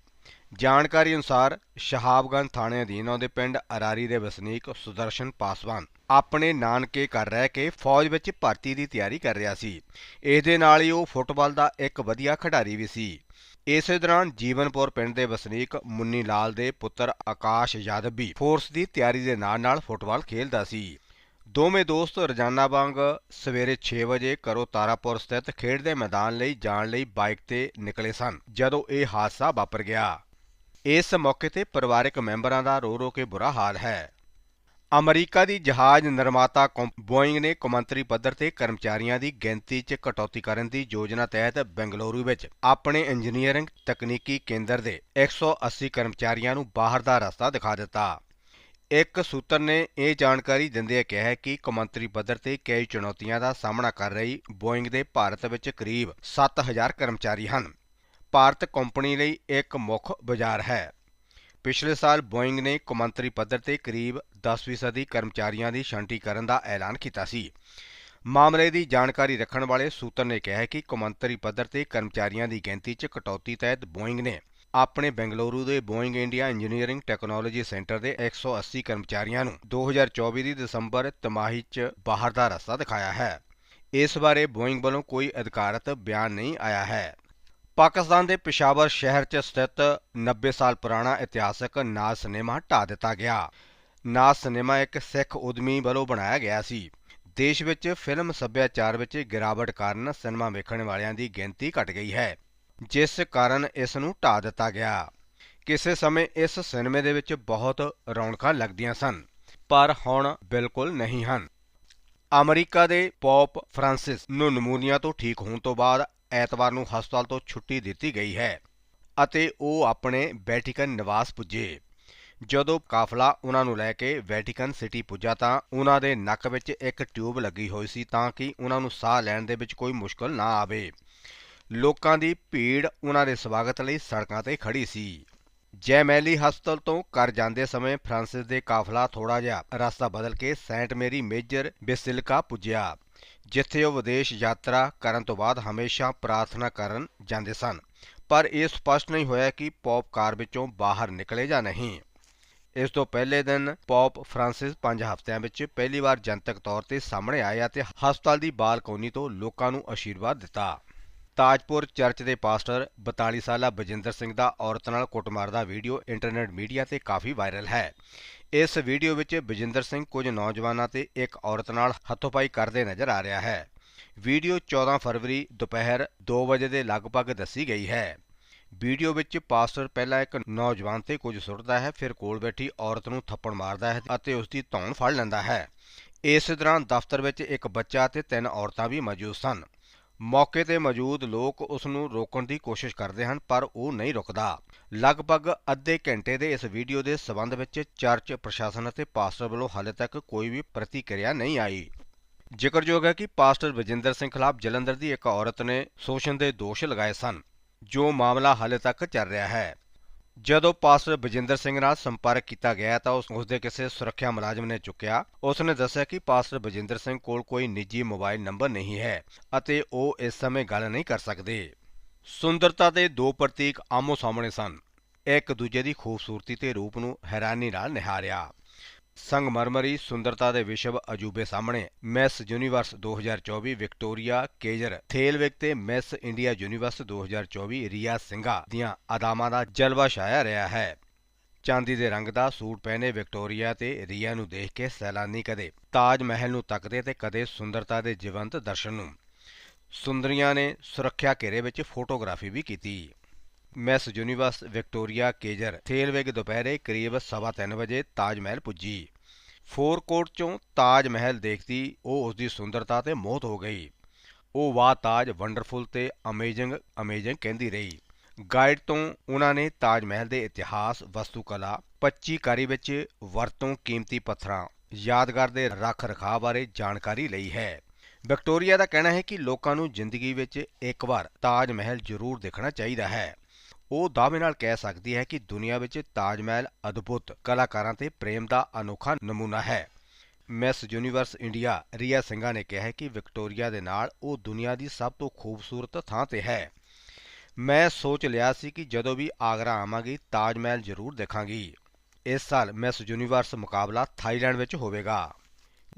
ਜਾਣਕਾਰੀ ਅਨੁਸਾਰ ਸ਼ਹਾਬਗੰਜ ਥਾਣੇ ਅਧੀਨ ਆਉਂਦੇ ਪਿੰਡ ਅਰਾਰੀ ਦੇ ਵਸਨੀਕ ਸੁਦਰਸ਼ਨ ਪਾਸਵਾਨ ਆਪਣੇ ਨਾਨਕੇ ਘਰ ਰਹਿ ਕੇ ਫੌਜ ਵਿੱਚ ਭਰਤੀ ਦੀ ਤਿਆਰੀ ਕਰ ਰਿਹਾ ਸੀ। ਇਸ ਦੇ ਨਾਲ ਹੀ ਉਹ ਫੁੱਟਬਾਲ ਦਾ ਇੱਕ ਵਧੀਆ ਖਿਡਾਰੀ ਵੀ ਸੀ। ਇਸੇ ਦੌਰਾਨ ਜੀਵਨਪੁਰ ਪਿੰਡ ਦੇ ਵਸਨੀਕ ਮੁੰਨੀ ਲਾਲ ਦੇ ਪੁੱਤਰ ਆਕਾਸ਼ ਯਾਦਵ ਵੀ ਫੋਰਸ ਦੀ ਤਿਆਰੀ ਦੇ ਨਾਲ-ਨਾਲ ਫੁੱਟਬਾਲ ਖੇਡਦਾ ਸੀ। ਦੋਵੇਂ ਦੋਸਤ ਰੋਜ਼ਾਨਾ ਵਾਂਗ ਸਵੇਰੇ 6 ਵਜੇ ਕਰੋ ਤਾਰਾਪੁਰ ਸਥਿਤ ਖੇਡ ਦੇ ਮੈਦਾਨ ਲਈ ਜਾਣ ਲਈ ਬਾਈਕ ਤੇ ਨਿਕਲੇ ਸਨ, ਜਦੋਂ ਇਹ ਹਾਦਸਾ ਵਾਪਰ ਗਿਆ। ਇਸ ਮੌਕੇ ਤੇ ਪਰਿਵਾਰਕ ਮੈਂਬਰਾਂ ਦਾ ਰੋ ਰੋ ਕੇ ਬੁਰਾ ਹਾਲ ਹੈ। ਅਮਰੀਕਾ ਦੀ ਜਹਾਜ਼ ਨਿਰਮਾਤਾ ਬੋਇੰਗ ਨੇ ਕੌਮਾਂਤਰੀ ਪੱਧਰ ਤੇ ਕਰਮਚਾਰੀਆਂ ਦੀ ਗਿਣਤੀ 'ਚ ਕਟੌਤੀ ਕਰਨ ਦੀ ਯੋਜਨਾ ਤਹਿਤ ਬੈਂਗਲੁਰੂ ਵਿੱਚ ਆਪਣੇ ਇੰਜੀਨੀਅਰਿੰਗ ਤਕਨੀਕੀ ਕੇਂਦਰ ਦੇ 180 ਕਰਮਚਾਰੀਆਂ ਨੂੰ ਬਾਹਰ ਦਾ ਰਸਤਾ ਦਿਖਾ ਦਿੱਤਾ। ਇੱਕ ਸੂਤਰ ਨੇ ਇਹ ਜਾਣਕਾਰੀ ਦਿੰਦਿਆਂ ਕਿਹਾ ਹੈ ਕਿ ਕੌਮਾਂਤਰੀ ਪੱਧਰ ਤੇ ਕਈ ਚੁਣੌਤੀਆਂ ਦਾ ਸਾਹਮਣਾ ਕਰ ਰਹੀ ਬੋਇੰਗ ਦੇ ਭਾਰਤ ਵਿੱਚ ਕਰੀਬ 7000 ਕਰਮਚਾਰੀ ਹਨ। ਭਾਰਤ ਕੰਪਨੀ ਲਈ ਇੱਕ ਮੁੱਖ ਬਾਜ਼ਾਰ ਹੈ। ਪਿਛਲੇ ਸਾਲ ਬੋਇੰਗ ਨੇ ਕੌਮਾਂਤਰੀ ਪੱਧਰ ਤੇ ਕਰੀਬ 10% ਕਰਮਚਾਰੀਆਂ ਦੀ ਛਾਂਟੀ ਕਰਨ ਦਾ ਐਲਾਨ ਕੀਤਾ ਸੀ। ਮਾਮਲੇ ਦੀ ਜਾਣਕਾਰੀ ਰੱਖਣ ਵਾਲੇ ਸੂਤਰ ਨੇ ਕਿਹਾ ਕਿ ਕੌਮਾਂਤਰੀ ਪੱਧਰ ਤੇ ਕਰਮਚਾਰੀਆਂ ਦੀ ਗਿਣਤੀ 'ਚ ਕਟੌਤੀ ਤਹਿਤ ਬੋਇੰਗ ਨੇ ਆਪਣੇ ਬੈਂਗਲੁਰੂ ਦੇ Boeing India engineering technology centre ਦੇ 180 ਕਰਮਚਾਰੀਆਂ ਨੂੰ 2024 ਦੀ ਦਸੰਬਰ ਤਿਮਾਹੀ 'ਚ ਬਾਹਰ ਦਾ ਰਸਤਾ ਦਿਖਾਇਆ ਹੈ। ਇਸ ਬਾਰੇ ਬੋਇੰਗ ਵੱਲੋਂ ਕੋਈ ਅਧਿਕਾਰਤ ਬਿਆਨ ਨਹੀਂ ਆਇਆ ਹੈ। ਪਾਕਿਸਤਾਨ ਦੇ ਪਿਸ਼ਾਵਰ ਸ਼ਹਿਰ 'ਚ ਸਥਿਤ 90 ਸਾਲ ਪੁਰਾਣਾ ਇਤਿਹਾਸਕ ਨਾਜ਼ ਸਿਨੇਮਾ ਢਾ ਦਿੱਤਾ ਗਿਆ। ਨਾਜ਼ ਸਿਨੇਮਾ ਇੱਕ ਸਿੱਖ ਉਦਮੀ ਵੱਲੋਂ ਬਣਾਇਆ ਗਿਆ ਸੀ। ਦੇਸ਼ ਵਿੱਚ ਫਿਲਮ ਸੱਭਿਆਚਾਰ ਵਿੱਚ ਗਿਰਾਵਟ ਕਾਰਨ ਸਿਨੇਮਾ ਵੇਖਣ ਵਾਲਿਆਂ ਦੀ ਗਿਣਤੀ ਘਟ ਗਈ ਹੈ। ਜਿਸ ਕਾਰਨ ਇਸ ਨੂੰ ਢਾ ਦਿੱਤਾ ਗਿਆ। ਕਿਸੇ ਸਮੇਂ ਇਸ ਸਿਨੇਮੇ ਦੇ ਵਿੱਚ ਬਹੁਤ ਰੌਣਕਾਂ ਲੱਗਦੀਆਂ ਸਨ, ਪਰ ਹੁਣ ਬਿਲਕੁਲ ਨਹੀਂ ਹਨ। ਅਮਰੀਕਾ ਦੇ ਪੌਪ ਫ੍ਰਾਂਸਿਸ ਨੂੰ ਨਮੂਨੀਆ ਤੋਂ ਠੀਕ ਹੋਣ ਤੋਂ ਬਾਅਦ ਐਤਵਾਰ ਨੂੰ ਹਸਪਤਾਲ ਤੋਂ ਛੁੱਟੀ ਦਿੱਤੀ ਗਈ ਹੈ ਅਤੇ ਉਹ ਆਪਣੇ ਵੈਟੀਕਨ ਨਿਵਾਸ ਪੁੱਜੇ। ਜਦੋਂ ਕਾਫਲਾ ਉਹਨਾਂ ਨੂੰ ਲੈ ਕੇ ਵੈਟੀਕਨ ਸਿਟੀ ਪੁੱਜਾ ਤਾਂ ਉਹਨਾਂ ਦੇ ਨੱਕ ਵਿੱਚ ਇੱਕ ਟਿਊਬ ਲੱਗੀ ਹੋਈ ਸੀ ਤਾਂ ਕਿ ਉਹਨਾਂ ਨੂੰ ਸਾਹ ਲੈਣ ਦੇ ਵਿੱਚ ਕੋਈ ਮੁਸ਼ਕਲ ਨਾ ਆਵੇ। ਲੋਕਾਂ ਦੀ ਭੀੜ ਉਹਨਾਂ ਦੇ ਸਵਾਗਤ ਲਈ ਸੜਕਾਂ ਤੇ ਖੜੀ ਸੀ। ਜੈਮੈਲੀ ਹਸਪਤਾਲ ਤੋਂ ਕਰ ਜਾਂਦੇ ਸਮੇਂ ਫਰਾਂਸਿਸ ਦੇ ਕਾਫਲਾ ਥੋੜਾ ਜਿਹਾ ਰਸਤਾ ਬਦਲ ਕੇ ਸੈਂਟ ਮੇਰੀ ਮੇਜਰ ਬੇਸਿਲਿਕਾ ਪੁੱਜਿਆ, ਜਿੱਥੇ ਉਹ ਵਿਦੇਸ਼ ਯਾਤਰਾ ਕਰਨ ਤੋਂ ਬਾਅਦ ਹਮੇਸ਼ਾ ਪ੍ਰਾਰਥਨਾ ਕਰਨ ਜਾਂਦੇ ਸਨ। ਪਰ ਇਹ ਸਪਸ਼ਟ ਨਹੀਂ ਹੋਇਆ ਕਿ ਪੌਪ ਕਾਰ ਵਿੱਚੋਂ ਬਾਹਰ ਨਿਕਲੇ ਜਾਂ ਨਹੀਂ। ਇਸ ਤੋਂ ਪਹਿਲੇ ਦਿਨ ਪੌਪ ਫ੍ਰਾਂਸਿਸ 5 ਹਫ਼ਤਿਆਂ ਵਿੱਚ ਪਹਿਲੀ ਵਾਰ ਜਨਤਕ ਤੌਰ ਤੇ ਸਾਹਮਣੇ ਆਏ ਅਤੇ ਹਸਪਤਾਲ ਦੀ ਬਾਲਕੋਨੀ ਤੋਂ ਲੋਕਾਂ ਨੂੰ ਅਸ਼ੀਰਵਾਦ ਦਿੱਤਾ। ਤਾਜਪੁਰ ਚਰਚ ਦੇ ਪਾਸਟਰ 42 ਸਾਲਾ ਬਜਿੰਦਰ ਸਿੰਘ ਦਾ ਔਰਤ ਨਾਲ ਕੁੱਟਮਾਰ ਦਾ ਵੀਡੀਓ ਇੰਟਰਨੈਟ ਮੀਡੀਆ ਤੇ ਕਾਫੀ ਵਾਇਰਲ ਹੈ। ਇਸ ਵੀਡੀਓ ਵਿੱਚ ਬਜਿੰਦਰ ਸਿੰਘ ਕੁਝ ਨੌਜਵਾਨਾਂ ਤੇ ਇੱਕ ਔਰਤ ਨਾਲ ਹੱਥੋਪਾਈ ਕਰਦੇ ਨਜ਼ਰ ਆ ਰਿਹਾ ਹੈ। ਵੀਡੀਓ 14 ਫਰਵਰੀ ਦੁਪਹਿਰ 2 ਵਜੇ ਦੇ ਲਗਭਗ ਦੱਸੀ ਗਈ ਹੈ। ਵੀਡੀਓ ਵਿੱਚ ਪਾਸਟਰ ਪਹਿਲਾਂ ਇੱਕ ਨੌਜਵਾਨ ਤੇ ਕੁਝ ਸੁੱਟਦਾ ਹੈ, ਫਿਰ ਕੋਲ ਬੈਠੀ ਔਰਤ ਨੂੰ ਥੱਪੜ ਮਾਰਦਾ ਹੈ ਅਤੇ ਉਸ ਦੀ ਧੌਣ ਫੜ ਲੈਂਦਾ ਹੈ। ਇਸ ਦੌਰਾਨ ਦਫ਼ਤਰ ਵਿੱਚ ਇੱਕ ਬੱਚਾ ਤੇ ਤਿੰਨ ਔਰਤਾਂ ਵੀ ਮੌਜੂਦ ਸਨ। ਮੌਕੇ ਤੇ ਮੌਜੂਦ ਲੋਕ ਉਸ ਨੂੰ ਰੋਕਣ ਦੀ ਕੋਸ਼ਿਸ਼ ਕਰਦੇ ਹਨ, ਪਰ ਉਹ ਨਹੀਂ ਰੁਕਦਾ। ਲਗਭਗ ਅੱਧੇ ਘੰਟੇ ਦੇ ਇਸ ਵੀਡੀਓ ਦੇ ਸਬੰਧ ਵਿੱਚ ਚਰਚ ਪ੍ਰਸ਼ਾਸਨ ਅਤੇ ਪਾਸਟਰ ਵੱਲੋਂ ਹਾਲੇ ਤੱਕ ਕੋਈ ਵੀ ਪ੍ਰਤੀਕਿਰਿਆ ਨਹੀਂ ਆਈ। ਜ਼ਿਕਰਯੋਗ ਹੈ ਕਿ ਪਾਸਟਰ ਵਜਿੰਦਰ ਸਿੰਘ ਖਿਲਾਫ ਜਲੰਧਰ ਦੀ ਇੱਕ ਔਰਤ ਨੇ ਸ਼ੋਸ਼ਣ ਦੇ ਦੋਸ਼ ਲਗਾਏ ਸਨ, ਜੋ ਮਾਮਲਾ ਹਾਲੇ ਤੱਕ ਚੱਲ ਰਿਹਾ ਹੈ। ਜਦੋਂ ਪਾਸਟਰ ਬਜਿੰਦਰ ਸਿੰਘ ਨਾਲ ਸੰਪਰਕ ਕੀਤਾ ਗਿਆ ਤਾਂ ਉਸ ਉਸਦੇ ਕਿਸੇ ਸੁਰੱਖਿਆ ਮੁਲਾਜ਼ਮ ਨੇ ਚੁੱਕਿਆ। ਉਸ ਨੇ ਦੱਸਿਆ ਕਿ ਪਾਸਟਰ ਬਜਿੰਦਰ ਸਿੰਘ ਕੋਲ ਕੋਈ ਨਿੱਜੀ ਮੋਬਾਈਲ ਨੰਬਰ ਨਹੀਂ ਹੈ ਅਤੇ ਉਹ ਇਸ ਸਮੇਂ ਗੱਲ ਨਹੀਂ ਕਰ ਸਕਦੇ। ਸੁੰਦਰਤਾ ਦੇ ਦੋ ਪ੍ਰਤੀਕ ਆਮੋ ਸਾਹਮਣੇ ਸਨ। ਇੱਕ ਦੂਜੇ ਦੀ ਖੂਬਸੂਰਤੀ ਤੇ ਰੂਪ ਨੂੰ ਹੈਰਾਨੀ ਨਾਲ ਨਿਹਾਰਿਆ। ਸੰਗਮਰਮਰੀ ਸੁੰਦਰਤਾ ਦੇ ਵਿਸ਼ਵ ਅਜੂਬੇ ਸਾਹਮਣੇ, Miss Universe 2024 Victoria Kjaer Theilvig ਤੇ Miss India Universe 2024 Rhea Singha ਦੀਆਂ ਅਦਾਵਾਂ ਦਾ ਜਲਵਾ ਛਾਇਆ ਰਿਹਾ ਹੈ। ਚਾਂਦੀ ਦੇ ਰੰਗ ਦਾ ਸੂਟ ਪਹਿਨੇ ਵਿਕਟੋਰੀਆ ਤੇ ਰੀਆ ਨੂੰ ਦੇਖ ਕੇ ਸੈਲਾਨੀ ਕਦੇ ਤਾਜ ਮਹਿਲ ਨੂੰ ਤੱਕਦੇ ਤੇ ਕਦੇ ਸੁੰਦਰਤਾ ਦੇ ਜੀਵੰਤ ਦਰਸ਼ਨ ਨੂੰ। ਸੁੰਦਰੀਆਂ ਨੇ ਸੁਰੱਖਿਆ ਘੇਰੇ ਵਿੱਚ ਫੋਟੋਗ੍ਰਾਫੀ ਵੀ ਕੀਤੀ। Miss Universe Victoria Kjaer Theilvig ਦੁਪਹਿਰੇ ਕਰੀਬ 3:30 ਵਜੇ ਤਾਜ ਮਹਿਲ ਪੁੱਜੀ। ਫੋਰਕੋਟ ਚੋਂ ਤਾਜ ਮਹਿਲ ਦੇਖਦੀ ਉਹ ਉਸ ਦੀ ਸੁੰਦਰਤਾ ਤੇ ਮੋਹਤ ਹੋ ਗਈ। ਉਹ ਵਾਹ ਤਾਜ ਵੰਡਰਫੁਲ ਤੇ ਅਮੇਜ਼ਿੰਗ ਅਮੇਜ਼ਿੰਗ ਕਹਿੰਦੀ ਰਹੀ। ਗਾਈਡ ਤੋਂ ਉਹਨਾਂ ਨੇ ਤਾਜ ਮਹਿਲ ਦੇ ਇਤਿਹਾਸ, ਵਸਤੂਕਲਾ 25 ਕਾਰੀ ਵਿੱਚ ਵਰਤੋਂ ਕੀਮਤੀ ਪੱਥਰਾਂ, ਯਾਦਗਾਰ ਦੇ ਰੱਖ ਰਖਾਅ ਬਾਰੇ ਜਾਣਕਾਰੀ ਲਈ ਹੈ। ਵਿਕਟੋਰੀਆ ਦਾ ਕਹਿਣਾ ਹੈ ਕਿ ਲੋਕਾਂ ਨੂੰ ਜ਼ਿੰਦਗੀ ਵਿੱਚ ਇੱਕ ਵਾਰ ਤਾਜ ਮਹਿਲ ਜ਼ਰੂਰ ਦੇਖਣਾ ਚਾਹੀਦਾ ਹੈ। ਉਹ ਦਾਅਵੇ ਨਾਲ ਕਹਿ ਸਕਦੀ ਹੈ ਕਿ ਦੁਨੀਆ ਵਿੱਚ ਤਾਜ ਮਹਿਲ ਅਦਭੁਤ ਕਲਾਕਾਰਾਂ ਤੇ ਪ੍ਰੇਮ ਦਾ ਅਨੋਖਾ ਨਮੂਨਾ ਹੈ। Miss Universe India Rhea Singha ਨੇ ਕਿਹਾ ਹੈ ਕਿ ਵਿਕਟੋਰੀਆ ਦੇ ਨਾਲ ਉਹ ਦੁਨੀਆ ਦੀ ਸਭ ਤੋਂ ਖੂਬਸੂਰਤ ਥਾਂ ਤੇ ਹੈ। ਮੈਂ ਸੋਚ ਲਿਆ ਸੀ ਕਿ ਜਦੋਂ ਵੀ ਆਗਰਾ ਆਵਾਂਗੀ ਤਾਜ ਮਹਿਲ ਜ਼ਰੂਰ ਦੇਖਾਂਗੀ। ਇਸ ਸਾਲ ਮਿਸ ਯੂਨੀਵਰਸ ਮੁਕਾਬਲਾ ਥਾਈਲੈਂਡ ਵਿੱਚ ਹੋਵੇਗਾ।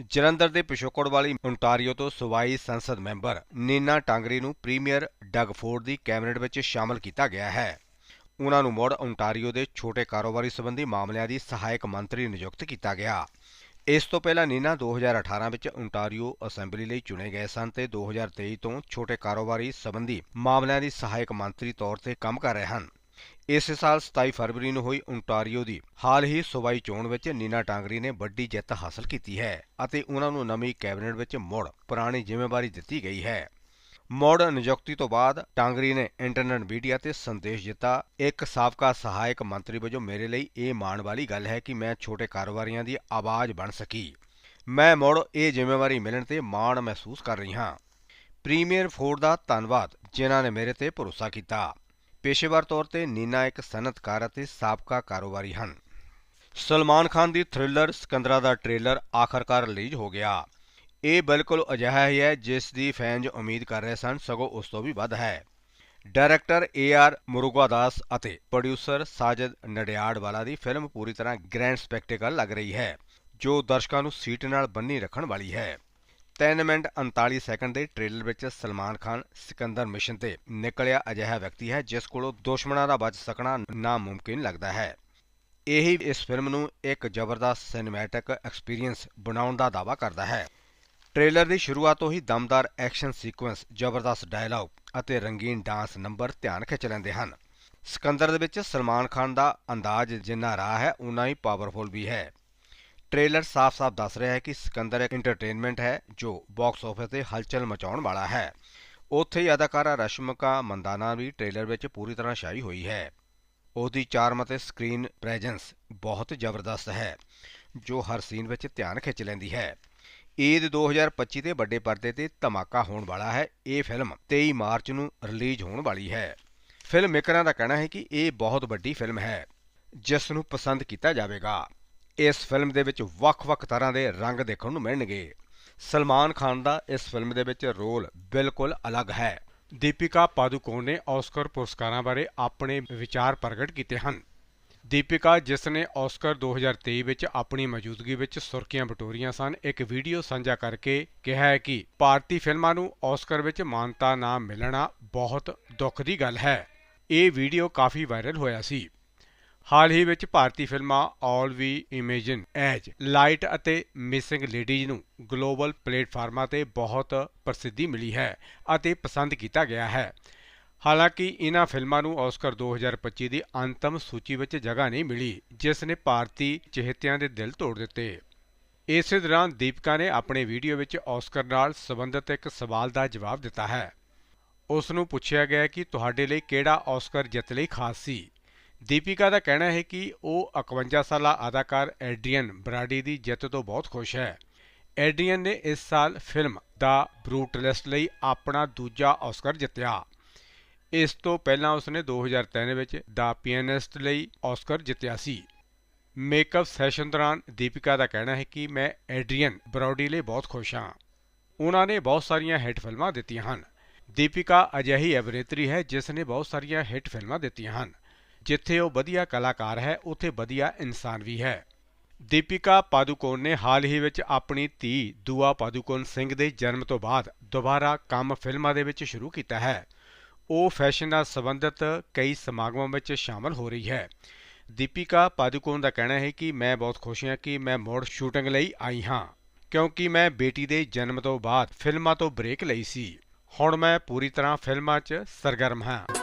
ਜਲੰਧਰ ਦੇ ਪਿਸ਼ੋਕੜ ਵਾਲੀ ਓਨਟਾਰੀਓ ਤੋਂ ਸਵਾਈ ਸੰਸਦ ਮੈਂਬਰ ਨੀਨਾ ਟਾਂਗਰੀ ਨੂੰ ਪ੍ਰੀਮੀਅਰ ਡਗਫੋਰਡ ਦੀ ਕੈਬਨਿਟ ਵਿੱਚ ਸ਼ਾਮਲ ਕੀਤਾ ਗਿਆ ਹੈ। ਉਹਨਾਂ ਨੂੰ ਮੁੜ ਓਨਟਾਰੀਓ ਦੇ ਛੋਟੇ ਕਾਰੋਬਾਰੀ ਸੰਬੰਧੀ ਮਾਮਲਿਆਂ ਦੀ ਸਹਾਇਕ ਮੰਤਰੀ ਨਿਯੁਕਤ ਕੀਤਾ ਗਿਆ। ਇਸ ਤੋਂ ਪਹਿਲਾਂ ਨੀਨਾ 2018 ਵਿੱਚ ਓਨਟਾਰੀਓ ਅਸੈਂਬਲੀ ਲਈ ਚੁਣੇ ਗਏ ਸਨ ਤੇ 2023 ਤੋਂ ਛੋਟੇ ਕਾਰੋਬਾਰੀ ਸੰਬੰਧੀ ਮਾਮਲਿਆਂ ਦੀ ਸਹਾਇਕ ਮੰਤਰੀ ਤੌਰ ਤੇ ਕੰਮ ਕਰ ਰਹੇ ਹਨ। ਇਸੇ ਸਾਲ 27 ਫਰਵਰੀ ਨੂੰ ਹੋਈ ਓਨਟਾਰੀਓ ਦੀ ਹਾਲ ਹੀ ਸੂਬਾਈ ਚੋਣ ਵਿੱਚ ਨੀਨਾ ਟਾਂਗਰੀ ਨੇ ਵੱਡੀ ਜਿੱਤ ਹਾਸਲ ਕੀਤੀ ਹੈ ਅਤੇ ਉਹਨਾਂ ਨੂੰ ਨਵੀਂ ਕੈਬਨਿਟ ਵਿੱਚ ਮੁੜ ਪੁਰਾਣੀ ਜ਼ਿੰਮੇਵਾਰੀ ਦਿੱਤੀ ਗਈ ਹੈ। ਮੁੜ ਨਿਯੁਕਤੀ ਤੋਂ ਬਾਅਦ ਟਾਂਗਰੀ ਨੇ ਇੰਟਰਨੈਟ ਮੀਡੀਆ ਤੇ ਸੰਦੇਸ਼ ਦਿੱਤਾ, ਇੱਕ ਸਾਬਕਾ ਸਹਾਇਕ ਮੰਤਰੀ ਵਜੋਂ ਮੇਰੇ ਲਈ ਇਹ ਮਾਣ ਵਾਲੀ ਗੱਲ ਹੈ ਕਿ ਮੈਂ ਛੋਟੇ ਕਾਰੋਬਾਰੀਆਂ ਦੀ ਆਵਾਜ਼ ਬਣ ਸਕੀ। ਮੈਂ ਮੁੜ ਇਹ ਜ਼ਿੰਮੇਵਾਰੀ ਮਿਲਣ ਤੇ ਮਾਣ ਮਹਿਸੂਸ ਕਰ ਰਹੀ ਹਾਂ। ਪ੍ਰੀਮੀਅਰ ਫੋਰਡ ਦਾ ਧੰਨਵਾਦ, ਜਿਨ੍ਹਾਂ ਨੇ ਮੇਰੇ ਤੇ ਭਰੋਸਾ ਕੀਤਾ। ਪੇਸ਼ੇਵਰ ਤੌਰ ਤੇ ਨੀਨਾ ਇੱਕ ਸਨਅਤਕਾਰ ਅਤੇ ਸਾਬਕਾ ਕਾਰੋਬਾਰੀ ਹਨ। ਸਲਮਾਨ ਖਾਨ ਦੀ ਥ੍ਰਿਲਰ ਸਿਕੰਦਰਾ ਦਾ ਟ੍ਰੇਲਰ ਆਖਰਕਾਰ ਰਿਲੀਜ਼ ਹੋ ਗਿਆ। ਇਹ ਬਿਲਕੁਲ ਅਜਿਹਾ ਹੀ ਹੈ ਜਿਸ ਦੀ ਫੈਨਜ਼ ਉਮੀਦ ਕਰ ਰਹੇ ਸਨ, ਸਗੋਂ ਉਸ ਤੋਂ ਵੀ ਵੱਧ ਹੈ। ਡਾਇਰੈਕਟਰ ਏ ਆਰ ਮੁਰੂਗਾਦਾਸ ਅਤੇ ਪ੍ਰੋਡਿਊਸਰ ਸਾਜਦ ਨਡਿਆੜ ਵਾਲਾ ਦੀ ਫਿਲਮ ਪੂਰੀ ਤਰ੍ਹਾਂ ਗ੍ਰੈਂਡ ਸਪੈਕਟੇਕਲ ਲੱਗ ਰਹੀ ਹੈ, ਜੋ ਦਰਸ਼ਕਾਂ ਨੂੰ ਸੀਟ ਨਾਲ ਬੰਨੀ ਰੱਖਣ ਵਾਲੀ ਹੈ। 3 ਮਿੰਟ 39 ਸੈਕਿੰਡ ਦੇ ਟ੍ਰੇਲਰ ਵਿੱਚ ਸਲਮਾਨ ਖਾਨ ਸਿਕੰਦਰ ਮਿਸ਼ਨ ਤੇ ਨਿਕਲਿਆ ਅਜਿਹਾ ਵਿਅਕਤੀ ਹੈ, ਜਿਸ ਕੋਲੋਂ ਦੁਸ਼ਮਣਾਂ ਦਾ ਬਚ ਸਕਣਾ ਨਾਮੁਮਕਿਨ ਲੱਗਦਾ ਹੈ। ਇਹੀ ਇਸ ਫਿਲਮ ਨੂੰ ਇੱਕ ਜ਼ਬਰਦਸਤ ਸਿਨੇਮੈਟਿਕ ਐਕਸਪੀਰੀਅੰਸ ਬਣਾਉਣ ਦਾ ਦਾਅਵਾ ਕਰਦਾ ਹੈ। ਟ੍ਰੇਲਰ ਦੀ ਸ਼ੁਰੂਆਤ ਤੋਂ ਹੀ ਦਮਦਾਰ ਐਕਸ਼ਨ ਸੀਕੁਐਂਸ, ਜ਼ਬਰਦਸਤ ਡਾਇਲੌਗ ਅਤੇ ਰੰਗੀਨ ਡਾਂਸ ਨੰਬਰ ਧਿਆਨ ਖਿੱਚ ਲੈਂਦੇ ਹਨ। ਸਿਕੰਦਰ ਦੇ ਵਿੱਚ ਸਲਮਾਨ ਖਾਨ ਦਾ ਅੰਦਾਜ਼ ਜਿੰਨਾ ਰਾਹ ਹੈ ਉਨਾ ਹੀ ਪਾਵਰਫੁਲ ਵੀ ਹੈ। ਟ੍ਰੇਲਰ ਸਾਫ਼-ਸਾਫ਼ ਦੱਸ ਰਿਹਾ ਹੈ ਕਿ ਸਿਕੰਦਰ ਇੱਕ ਐਂਟਰਟੇਨਮੈਂਟ ਹੈ, ਜੋ ਬਾਕਸ ਆਫਿਸ ਤੇ ਹਲਚਲ ਮਚਾਉਣ ਵਾਲਾ ਹੈ। ਉੱਥੇ ਹੀ ਅਦਾਕਾਰਾ ਰਸ਼ਮਿਕਾ ਮੰਦਾਨਾ ਵੀ ਟ੍ਰੇਲਰ ਵਿੱਚ ਪੂਰੀ ਤਰ੍ਹਾਂ ਛਾਈ ਹੋਈ ਹੈ। ਉਹਦੀ ਚਾਰਮ ਅਤੇ ਸਕਰੀਨ ਪ੍ਰੈਜ਼ੈਂਸ ਬਹੁਤ ਜ਼ਬਰਦਸਤ ਹੈ, ਜੋ ਹਰ ਸੀਨ ਵਿੱਚ ਧਿਆਨ ਖਿੱਚ ਲੈਂਦੀ ਹੈ। ਈਦ 2025 ਦੇ ਵੱਡੇ ਪਰਦੇ ਤੇ ਧਮਾਕਾ ਹੋਣ ਵਾਲਾ ਹੈ। ਇਹ ਫਿਲਮ 23 ਮਾਰਚ ਨੂੰ ਰਿਲੀਜ਼ ਹੋਣ ਵਾਲੀ ਹੈ। ਫਿਲਮ ਮੇਕਰਾਂ ਦਾ ਕਹਿਣਾ ਹੈ ਕਿ ਇਹ ਬਹੁਤ ਵੱਡੀ ਫਿਲਮ ਹੈ, ਜਿਸ ਨੂੰ ਪਸੰਦ ਕੀਤਾ ਜਾਵੇਗਾ। ਇਸ ਫਿਲਮ ਦੇ ਵਿੱਚ ਵੱਖ-ਵੱਖ ਤਰ੍ਹਾਂ ਦੇ ਰੰਗ ਦੇਖਣ ਨੂੰ ਮਿਲਣਗੇ। ਸਲਮਾਨ ਖਾਨ ਦਾ ਇਸ ਫਿਲਮ ਦੇ ਵਿੱਚ ਰੋਲ ਬਿਲਕੁਲ ਅਲੱਗ ਹੈ। ਦੀਪਿਕਾ ਪਾਦੂਕੋਣ ਨੇ ਆਸਕਰ ਪੁਰਸਕਾਰਾਂ ਬਾਰੇ ਆਪਣੇ ਵਿਚਾਰ ਪ੍ਰਗਟ ਕੀਤੇ ਹਨ। ਦੀਪਿਕਾ, ਜਿਸ ਨੇ ਆਸਕਰ 2023 ਵਿੱਚ ਆਪਣੀ ਮੌਜੂਦਗੀ ਵਿੱਚ ਸੁਰਖੀਆਂ ਬਟੋਰੀਆਂ ਸਨ, ਇੱਕ ਵੀਡੀਓ ਸਾਂਝਾ ਕਰਕੇ ਕਿਹਾ ਹੈ ਕਿ ਭਾਰਤੀ ਫਿਲਮਾਂ ਨੂੰ ਆਸਕਰ ਵਿੱਚ ਮਾਨਤਾ ਨਾ ਮਿਲਣਾ ਬਹੁਤ ਦੁੱਖ ਦੀ ਗੱਲ ਹੈ। ਇਹ ਵੀਡੀਓ ਕਾਫੀ ਵਾਇਰਲ ਹੋਇਆ ਸੀ। ਹਾਲ ਹੀ ਵਿੱਚ ਭਾਰਤੀ ਫਿਲਮਾਂ all we imagine as light ਅਤੇ ਮਿਸਿੰਗ ਲੇਡੀਜ਼ ਨੂੰ ਗਲੋਬਲ ਪਲੇਟਫਾਰਮਾਂ ਤੇ ਬਹੁਤ ਪ੍ਰਸਿੱਧੀ ਮਿਲੀ ਹੈ ਅਤੇ ਪਸੰਦ ਕੀਤਾ ਗਿਆ ਹੈ। ਹਾਲਾਂਕਿ ਇਹਨਾਂ ਫਿਲਮਾਂ ਨੂੰ ਆਸਕਰ 2025 ਦੀ ਅੰਤਮ ਸੂਚੀ ਵਿੱਚ ਜਗ੍ਹਾ ਨਹੀਂ ਮਿਲੀ, ਜਿਸ ਨੇ ਭਾਰਤੀ ਚਿਹਤਿਆਂ ਦੇ ਦਿਲ ਤੋੜ ਦਿੱਤੇ। ਇਸੇ ਦੌਰਾਨ ਦੀਪਿਕਾ ਨੇ ਆਪਣੇ ਵੀਡੀਓ ਵਿੱਚ ਆਸਕਰ ਨਾਲ ਸੰਬੰਧਿਤ ਇੱਕ ਸਵਾਲ ਦਾ ਜਵਾਬ ਦਿੱਤਾ ਹੈ। ਉਸ ਨੂੰ ਪੁੱਛਿਆ ਗਿਆ ਕਿ ਤੁਹਾਡੇ ਲਈ ਕਿਹੜਾ ਆਸਕਰ ਜਿੱਤ ਲਈ ਖਾਸ ਸੀ? ਦੀਪਿਕਾ ਦਾ ਕਹਿਣਾ ਹੈ ਕਿ ਉਹ 51 ਸਾਲਾ ਅਦਾਕਾਰ ਐਡਰੀਅਨ ਬਰਾਡੀ ਦੀ ਜਿੱਤ ਤੋਂ ਬਹੁਤ ਖੁਸ਼ ਹੈ। ਐਡਰੀਅਨ ਨੇ ਇਸ ਸਾਲ ਫਿਲਮ ਦਾ ਬਰੂਟਲਿਸਟ ਲਈ ਆਪਣਾ ਦੂਜਾ ਆਸਕਰ ਜਿੱਤਿਆ। ਇਸ ਤੋਂ ਪਹਿਲਾਂ ਉਸਨੇ 2003 ਵਿੱਚ ਦਾ ਪੀਐਨਿਸਟ ਲਈ ਆਸਕਰ ਜਿੱਤਿਆ ਸੀ। ਮੇਕਅਪ ਸੈਸ਼ਨ ਦੌਰਾਨ ਦੀਪਿਕਾ ਦਾ ਕਹਿਣਾ ਹੈ ਕਿ ਮੈਂ ਐਡਰੀਅਨ ਬਰੋਡੀ ਲਈ ਬਹੁਤ ਖੁਸ਼ ਹਾਂ। ਉਹਨਾਂ ਨੇ ਬਹੁਤ ਸਾਰੀਆਂ ਹਿੱਟ ਫਿਲਮਾਂ ਦਿੱਤੀਆਂ ਹਨ। ਦੀਪਿਕਾ ਅਜਿਹੀ ਅਭਿਨੇਤਰੀ ਹੈ ਜਿਸ ਨੇ ਬਹੁਤ ਸਾਰੀਆਂ ਹਿੱਟ ਫਿਲਮਾਂ ਦਿੱਤੀਆਂ ਹਨ। ਜਿੱਥੇ ਉਹ ਵਧੀਆ ਕਲਾਕਾਰ ਹੈ, ਉੱਥੇ ਵਧੀਆ ਇਨਸਾਨ ਵੀ ਹੈ। ਦੀਪਿਕਾ ਪਾਦੂਕੋਣ ਨੇ ਹਾਲ ਹੀ ਵਿੱਚ ਆਪਣੀ ਧੀ ਦੂਆ ਪਾਦੂਕੋਣ ਸਿੰਘ ਦੇ ਜਨਮ ਤੋਂ ਬਾਅਦ ਦੁਬਾਰਾ ਕੰਮ ਫਿਲਮਾਂ ਦੇ ਵਿੱਚ ਸ਼ੁਰੂ ਕੀਤਾ ਹੈ। ਉਹ ਫੈਸ਼ਨ ਨਾਲ ਸੰਬੰਧਿਤ ਕਈ ਸਮਾਗਮਾਂ ਵਿੱਚ ਸ਼ਾਮਲ ਹੋ ਰਹੀ ਹੈ। ਦੀਪਿਕਾ ਪਾਦੂਕੋਣ ਦਾ ਕਹਿਣਾ ਹੈ ਕਿ ਮੈਂ ਬਹੁਤ ਖੁਸ਼ ਹਾਂ ਕਿ ਮੈਂ ਮੁੜ ਸ਼ੂਟਿੰਗ ਲਈ ਆਈ ਹਾਂ, ਕਿਉਂਕਿ ਮੈਂ ਬੇਟੀ ਦੇ ਜਨਮ ਤੋਂ ਬਾਅਦ ਫਿਲਮਾਂ ਤੋਂ ਬ੍ਰੇਕ ਲਈ ਸੀ। ਹੁਣ ਮੈਂ ਪੂਰੀ ਤਰ੍ਹਾਂ ਫਿਲਮਾਂ 'ਚ ਸਰਗਰਮ ਹਾਂ।